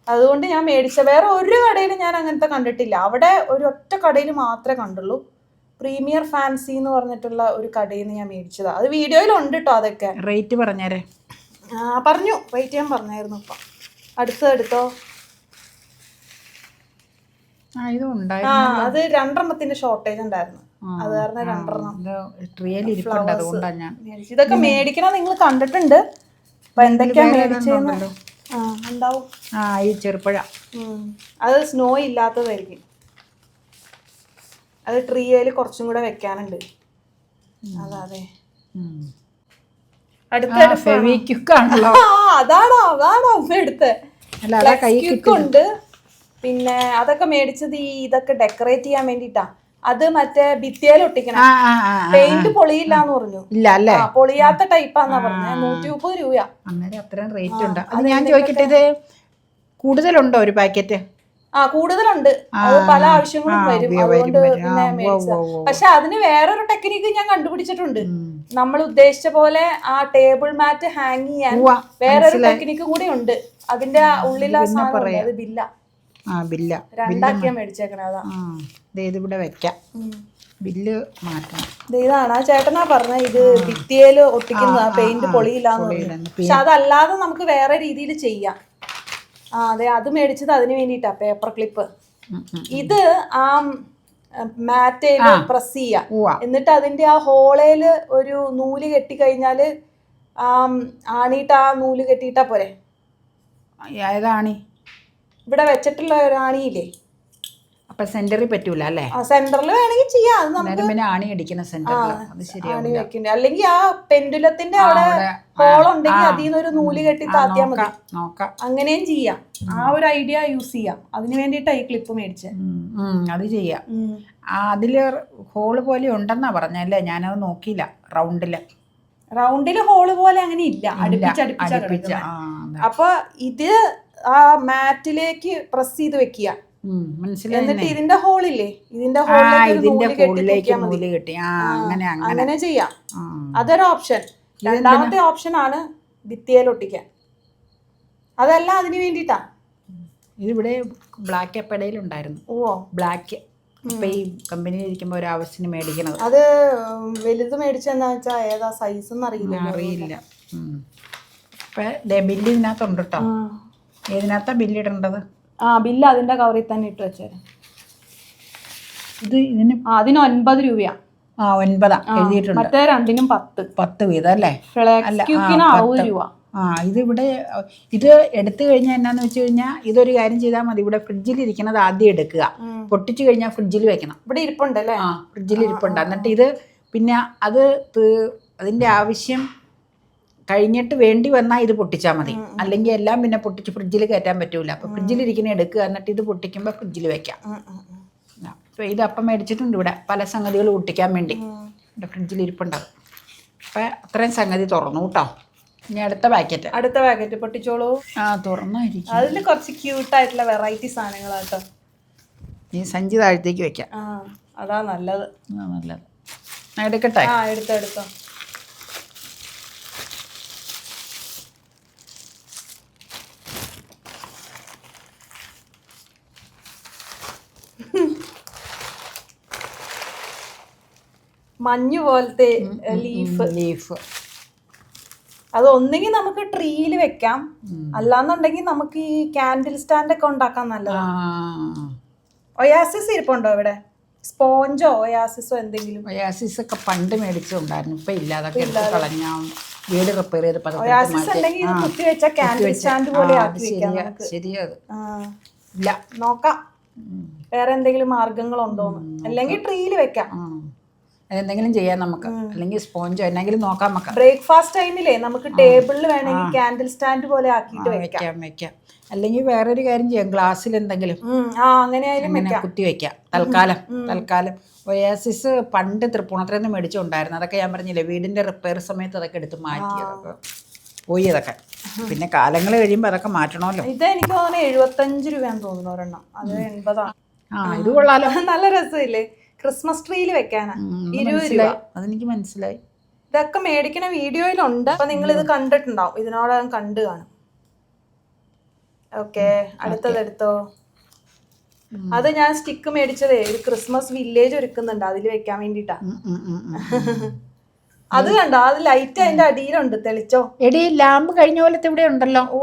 അതുകൊണ്ട് ഞാൻ മേടിച്ച വേറെ ഒരു കടയിലും ഞാൻ അങ്ങനത്തെ കണ്ടിട്ടില്ല. അവിടെ ഒരു ഒറ്റ കടയിൽ മാത്രമേ കണ്ടുള്ളൂ. പ്രീമിയർ ഫാൻസി എന്ന് പറഞ്ഞിട്ടുള്ള ഒരു കടയിൽ നിന്ന് ഞാൻ മേടിച്ചതാണ് അത് വീഡിയോയിലുണ്ട് കേട്ടോ അതൊക്കെ. റേറ്റ് പറഞ്ഞേരെ. ആ പറഞ്ഞു. റേറ്റ് ഞാൻ പറഞ്ഞായിരുന്നു ഇപ്പം അടുത്തത് എടുത്തോ? ആ അത് രണ്ടെണ്ണത്തിന്റെ ഷോർട്ടേജ് ഉണ്ടായിരുന്നു. അത് കാരണം രണ്ടെണ്ണം. ഇതൊക്കെ മേടിക്കണം നിങ്ങൾ കണ്ടിട്ടുണ്ട്. അപ്പൊ എന്തൊക്കെയാ ഉണ്ടാവും. ആ ഈ ചെറുപ്പഴ. അത് സ്നോ ഇല്ലാത്തതായിരിക്കും. അത് ട്രീയിൽ കുറച്ചും കൂടെ വെക്കാനുണ്ട്. അതെ അതാണോ അതാണോ അമ്മ എടുത്തേ. ഉണ്ട്. പിന്നെ അതൊക്കെ മേടിച്ചത് ഈ ഇതൊക്കെ ഡെക്കറേറ്റ് ചെയ്യാൻ വേണ്ടിട്ടാ അത് മറ്റേ ഭിത്തിയേൽ ഒട്ടിക്കണം. പെയിന്റ് പൊളിയില്ല എന്ന് പറഞ്ഞു. ഇല്ല അല്ലേ? പൊളിയാത്ത ടൈപ്പാന്നാ പറഞ്ഞത് നൂറ്റി മുപ്പത് രൂപയാ. അന്നേരം അത്രയും റേറ്റ് ഉണ്ട്. അത് ഞാൻ ചോദിക്കട്ടെ ഇത് കൂടുതലുണ്ടോ ഒരു പാക്കറ്റ്? ആ കൂടുതലുണ്ട്. അത് പല ആവശ്യങ്ങളും വരും. അതുകൊണ്ട് പിന്നെ മേടിച്ചതാ. പക്ഷെ അതിന് വേറൊരു ടെക്നിക്ക് ഞാൻ കണ്ടുപിടിച്ചിട്ടുണ്ട്. നമ്മൾ ഉദ്ദേശിച്ച പോലെ ആ ടേബിൾ മാറ്റ് ഹാങ് ചെയ്യാൻ വേറൊരു ടെക്നിക്ക് കൂടി ഉണ്ട്. അതിന്റെ ഉള്ളിൽ ആ സാധനം അത് ബില്ല. ആ ബില്ല. രണ്ടാക്കിയാ മേടിച്ചേക്കണേ അതാ. ഇതിവിടെ വെക്കാം. ബില്ല് മാറ്റണം. ഇതാണ് ആ ചേട്ടനാ പറഞ്ഞ ഇത് ഭിത്തിയേൽ ഒട്ടിക്കുന്ന പെയിന്റ് പൊളിയില്ലെന്ന്. പക്ഷെ അതല്ലാതെ നമുക്ക് വേറെ രീതിയിൽ ചെയ്യാം. ആ അതെ അത് മേടിച്ചത് അതിന് വേണ്ടിട്ടാ പേപ്പർ ക്ലിപ്പ്. ഇത് ആ മാറ്റയിൽ പ്രസ് ചെയ്യാം. എന്നിട്ട് അതിന്റെ ആ ഹോളയിൽ ഒരു നൂൽ കെട്ടി കഴിഞ്ഞാൽ ആ ആണിയിട്ട് ആ നൂൽ കെട്ടിയിട്ടാ പോരെ? ഏതാണ്? ഇവിടെ വെച്ചിട്ടുള്ള ഒരു ആണിയില്ലേ? അപ്പൊ സെന്ററിൽ പറ്റൂല അല്ലേ? സെന്ററിൽ വേണമെങ്കിൽ ചെയ്യാം. അത് നമുക്ക് പിന്നെ ആണി അടിക്കുന്ന സെന്ററിൽ അത് അല്ലെങ്കിൽ ആ പെൻഡുലത്തിന്റെ അവിടെ ഹോളുണ്ടെങ്കിൽ അതിൽ നിന്ന് ഒരു നൂൽ കെട്ടി താത്തിയാൽ മതി. അങ്ങനെയും ചെയ്യാം. ആ ഒരു ഐഡിയ യൂസ് ചെയ്യാം. അതിന് വേണ്ടിയിട്ടാണ് ഈ ക്ലിപ്പ് മേടിച്ചത് ഉം, അത് ചെയ്യാം. അതിൽ ഹോൾ പോലെ ഉണ്ടെന്നാ പറഞ്ഞല്ലേ ഞാനത് നോക്കിയില്ല റൗണ്ടിൽ റൗണ്ടിൽ ഹോൾ പോലെ അങ്ങനെ ഇല്ല. അടുപ്പിച്ച് അടുപ്പിച്ച കിടക്കുന്നെ. അപ്പൊ ഇത് ആ മാറ്റിലേക്ക് പ്രസ് ചെയ്ത് വെക്കുക. എന്നിട്ട് ഇതിന്റെ ഹോളില്ലേ ഇതിന്റെ ഹോളിലേക്ക് നൂൽ കെട്ടി അങ്ങനെ അങ്ങനെ. ചെയ്യാം. അതൊരു ഓപ്ഷൻ രണ്ടാമത്തെ ഓപ്ഷൻ ആണ് ഭിത്തിയിലൊട്ടിക്കാൻ അതല്ല അതിന് വേണ്ടിട്ടാ ഇതിവിടെ ബ്ലാക്ക് എപ്പടയിലുണ്ടായിരുന്നു ഓ ബ്ലാക്ക് ഇപ്പൊ ഈ കമ്പനിയിൽ ഇരിക്കുമ്പോ ഒരു ആവശ്യത്തിന് മേടിക്കണത്. അത് വലുത് മേടിച്ചെന്നാ വെച്ചാ ഏതാ സൈസ് അറിയില്ല. അറിയില്ല. ഇപ്പൊ ബില്ല് ഇതിനകത്തുണ്ട് കേട്ടോ ഏതിനകത്താ ബില്ല് ഇടേണ്ടത്? ആ ബില്ല് അതിന്റെ കവറിൽ തന്നെ ഇട്ട് വെച്ചേരാം. ഇത് ഇതിന് ആ അതിന് ഒൻപത് രൂപയാ. ആ ഒൻപതാ. എഴുതിയിട്ടുണ്ട്. മറ്റേ രണ്ടിനും പത്ത്. പത്ത് വീതം അല്ലേ? ഫ്ലെക്സ് ക്യൂക്കിന് അറുപത് രൂപ. ആ ഇത് ഇവിടെ ഇത് എടുത്തു കഴിഞ്ഞാൽ എന്നാന്ന് വെച്ച് കഴിഞ്ഞാൽ ഇതൊരു കാര്യം ചെയ്താൽ മതി. ഇവിടെ ഫ്രിഡ്ജിൽ ഇരിക്കുന്നത് ആദ്യം എടുക്കുക. പൊട്ടിച്ചു കഴിഞ്ഞാൽ ഫ്രിഡ്ജിൽ വെക്കണം. ഇവിടെ ഇരിപ്പുണ്ടല്ലേ ആ ഫ്രിഡ്ജിൽ ഇരിപ്പുണ്ട്. എന്നിട്ട് ഇത് പിന്നെ അത് ത്- അതിന്റെ ആവശ്യം കഴിഞ്ഞിട്ട് വേണ്ടി വന്നാൽ ഇത് പൊട്ടിച്ചാൽ മതി. അല്ലെങ്കിൽ എല്ലാം പിന്നെ പൊട്ടിച്ച് ഫ്രിഡ്ജിൽ കയറ്റാൻ പറ്റൂല. അപ്പൊ ഫ്രിഡ്ജിൽ ഇരിക്കുന്ന എടുക്കുക എന്നിട്ട് ഇത് പൊട്ടിക്കുമ്പോൾ ഫ്രിഡ്ജിൽ വെക്കാം. അപ്പോൾ ഇത് അപ്പം മേടിച്ചിട്ടുണ്ട് ഇവിടെ. പല സംഗതികൾ പൊട്ടിക്കാൻ വേണ്ടി. ഇവിടെ ഫ്രിഡ്ജിൽ ഇരിപ്പുണ്ടാവും. അപ്പം അത്രയും സംഗതി തുറന്നു കേട്ടോ. ഇനി അടുത്ത പാക്കറ്റ്. അടുത്ത പാക്കറ്റ് പൊട്ടിച്ചോളൂ. ആ തുറന്നായിരിക്കും. അതിൽ കുറച്ച് ക്യൂട്ടായിട്ടുള്ള വെറൈറ്റി സാധനങ്ങളാട്ടോ ഈ സഞ്ചി താഴത്തേക്ക് വെക്കാം. ആ അതാ നല്ലത്. നല്ലത്. എടുക്കട്ടെ? ആ എടുത്തോ എടുത്തോ. മഞ്ഞ് പോലത്തെ ലീഫ് ലീഫ് അത് ഒന്നെങ്കിൽ നമുക്ക് ട്രീയിൽ വെക്കാം. അല്ലാന്നുണ്ടെങ്കിൽ നമുക്ക് ഈ കാൻഡിൽ സ്റ്റാൻഡ് ഒക്കെ ഉണ്ടാക്കാൻ നല്ലതാണ് ഒയാസിസ് ഇരിപ്പുണ്ടോ ഇവിടെ? സ്പോഞ്ചോ ഒയാസിസോ എന്തെങ്കിലും? ഒയാസിസ് ഒക്കെ പണ്ട് മേടിച്ചുണ്ടായിരുന്നു. ഇപ്പൊ ഇല്ല. അതൊക്കെ കളഞ്ഞ വീട് റിപ്പയർ ചെയ്ത് ഒയാസിസ് ഉണ്ടെങ്കിൽ കുത്തി വെച്ച കാൻഡിൽ സ്റ്റാൻഡ് പോലെ ആക്കി വെക്കാം ഇല്ല. നോക്കാം. വേറെ എന്തെങ്കിലും മാർഗങ്ങളുണ്ടോന്ന് അല്ലെങ്കിൽ ട്രീയിൽ വെക്കാം. ആ. അതെന്തെങ്കിലും ചെയ്യാം നമുക്ക്. അല്ലെങ്കിൽ സ്പോഞ്ചോ എന്തെങ്കിലും നോക്കാം നമുക്ക്. ബ്രേക്ക്ഫാസ്റ്റ് ടൈമിലേ നമുക്ക് ടേബിളിൽ വേണമെങ്കിൽ ക്യാൻഡിൽ സ്റ്റാൻഡ് പോലെ ആക്കിയിട്ട് വെക്കാം. വെക്കാം അല്ലെങ്കിൽ വേറൊരു കാര്യം ചെയ്യാം. ഗ്ലാസ്സിൽ എന്തെങ്കിലും. അങ്ങനെ കുത്തി വെക്കാം. തൽക്കാലം തൽക്കാലം. ഒയാസിസ് പണ്ട് തൃപ്പൂണത്തിൽ നിന്ന് മേടിച്ചുണ്ടായിരുന്നു അതൊക്കെ ഞാൻ പറഞ്ഞില്ലേ വീടിന്റെ റിപ്പയർ സമയത്ത് അതൊക്കെ എടുത്ത് മാറ്റി അതൊക്കെ പോയി അതൊക്കെ. പിന്നെ കാലങ്ങൾ കഴിയുമ്പോൾ അതൊക്കെ മാറ്റണമല്ലോ. ഇത് എനിക്ക് തോന്നുന്നു എഴുപത്തഞ്ച് രൂപയാന്ന് തോന്നുന്നു ഒരെണ്ണം. അത് എൺപതാണ് ആ ഇത് കൊള്ളാലോ. നല്ല രസമില്ലേ? ക്രിസ്മസ് ട്രീയിൽ വെക്കാനാണ് ഇരുപത് രൂപ. മനസ്സിലായി അതെനിക്ക് മനസ്സിലായി. ഇതൊക്കെ മേടിക്കുന്ന വീഡിയോയിലുണ്ട്. അപ്പൊ നിങ്ങൾ ഇത് കണ്ടിട്ടുണ്ടാവും. ഇതിനോടകം കണ്ടു കാണും. ഓക്കെ അടുത്തതെടുത്തോ അത് ഞാൻ സ്റ്റിക്ക് മേടിച്ചതേ ഒരു ക്രിസ്മസ് വില്ലേജ് ഒരുക്കുന്നുണ്ട്. അതിൽ വെക്കാൻ വേണ്ടിട്ടാ. അത് കണ്ടോ? അത് ലൈറ്റ് അതിന്റെ അടിയിലുണ്ട്. തെളിച്ചോ? എടി ലാമ്പ് കഴിഞ്ഞ പോലത്തെ ഇവിടെ ഉണ്ടല്ലോ. ഓ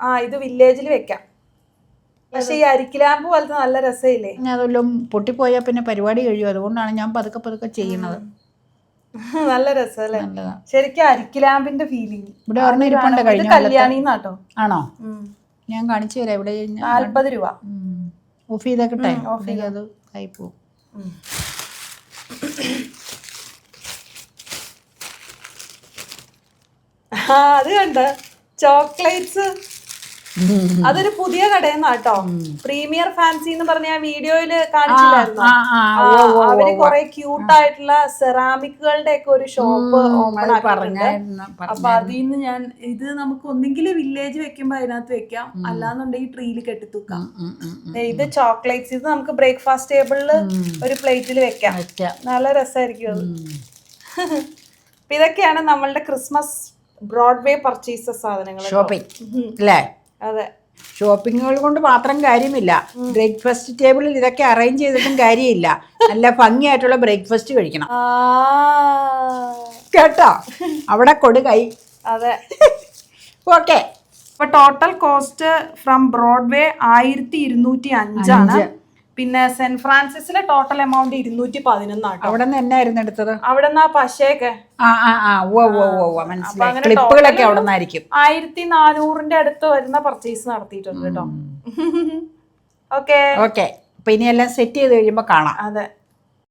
ആ ഇത് വില്ലേജിൽ വെക്കാം. പക്ഷെ ഈ അരിക്കിലാമ്പ് പോലത്തെ നല്ല രസമില്ലേ? ഞാൻ അതെല്ലാം പൊട്ടിപ്പോയാൽ പിന്നെ പരിപാടി കഴിയും. അതുകൊണ്ടാണ് ഞാൻ പതുക്കെ പതുക്കെ ചെയ്യുന്നത്. നല്ല രസമല്ലേ? ശരിക്കും അരിക്കിലാമ്പിന്റെ ഫീലിംഗ് ഇവിടെ ഒരെണ്ണം ഇരിപ്പുണ്ട് കഴിഞ്ഞ കല്യാണിന്നാട്ടോ. ആണോ? ഞാൻ കാണിച്ചു തരാം. ഇവിടെ നാല്പത് രൂപ. ഓഫ് ചെയ്തേക്കട്ടെ ഓഫ് അത് ആയി പോകും ആ അത് കണ്ട? ചോക്ലേറ്റ്സ്. അതൊരു പുതിയ കടയെന്നാട്ടോ പ്രീമിയർ ഫാൻസി എന്ന് പറഞ്ഞ വീഡിയോയിൽ വീഡിയോയിൽ കാണിച്ചില്ലായിരുന്നു? അവർ കൊറേ ക്യൂട്ട് ആയിട്ടുള്ള സെറാമിക്കുകളുടെ ഒക്കെ ഒരു ഷോപ്പ് ഓപ്പൺ ആക്കിയിട്ടുണ്ട്. അപ്പൊ അതിൽ നിന്ന് ഞാൻ ഇത് നമുക്ക് ഒന്നെങ്കിൽ വില്ലേജ് വെക്കുമ്പോ അതിനകത്ത് വെക്കാം. അല്ലാന്നുണ്ടെങ്കിൽ ട്രീയിൽ കെട്ടിത്തൂക്കാം. ഇത് ചോക്ലേറ്റ്സ് ഇത് നമുക്ക് ബ്രേക്ക്ഫാസ്റ്റ് ടേബിളിൽ ഒരു പ്ലേറ്റിൽ വെക്കാം. വെക്കാം. നല്ല രസമായിരിക്കും അത്. ഇതൊക്കെയാണ് നമ്മളുടെ ക്രിസ്മസ് ബ്രോഡ്വേ പർച്ചേസസ് സാധനങ്ങൾ ഷോപ്പിംഗ് അല്ലേ അതെ. ഷോപ്പിങ്ങുകൾ കൊണ്ട് മാത്രം കാര്യമില്ല. ബ്രേക്ക്ഫാസ്റ്റ് ടേബിളിൽ ഇതൊക്കെ അറേഞ്ച് ചെയ്തിട്ടും കാര്യമില്ല. നല്ല ഭംഗിയായിട്ടുള്ള ബ്രേക്ക്ഫാസ്റ്റ് കഴിക്കണം. കേട്ടോ? അവിടെ കൊടു കൈ. അതെ. ഓക്കെ അപ്പൊ ടോട്ടൽ കോസ്റ്റ് ഫ്രം ബ്രോഡ്വേ ആയിരത്തി ഇരുന്നൂറ്റി അഞ്ചാണ്. പിന്നെ സെന്റ് ഫ്രാൻസിസിലെ ടോട്ടൽ എമൗണ്ട് ഇരുന്നൂറ്റി പതിനൊന്നാണ് അവിടെ നിന്ന് എന്നായിരുന്നു എടുത്തത്? അവിടെ നിന്ന് ആ പശയൊക്കെ ക്ലിപ്പുകളൊക്കെ അവിടെ നിന്നായിരിക്കും ആയിരത്തി നാനൂറിന്റെ അടുത്ത് വരുന്ന പർച്ചേസ് നടത്തിയിട്ടുണ്ട് കേട്ടോ ഓക്കെ ഓക്കെ അപ്പൊ ഇനിയെല്ലാം സെറ്റ് ചെയ്ത് കഴിയുമ്പോ കാണാം. അതെ.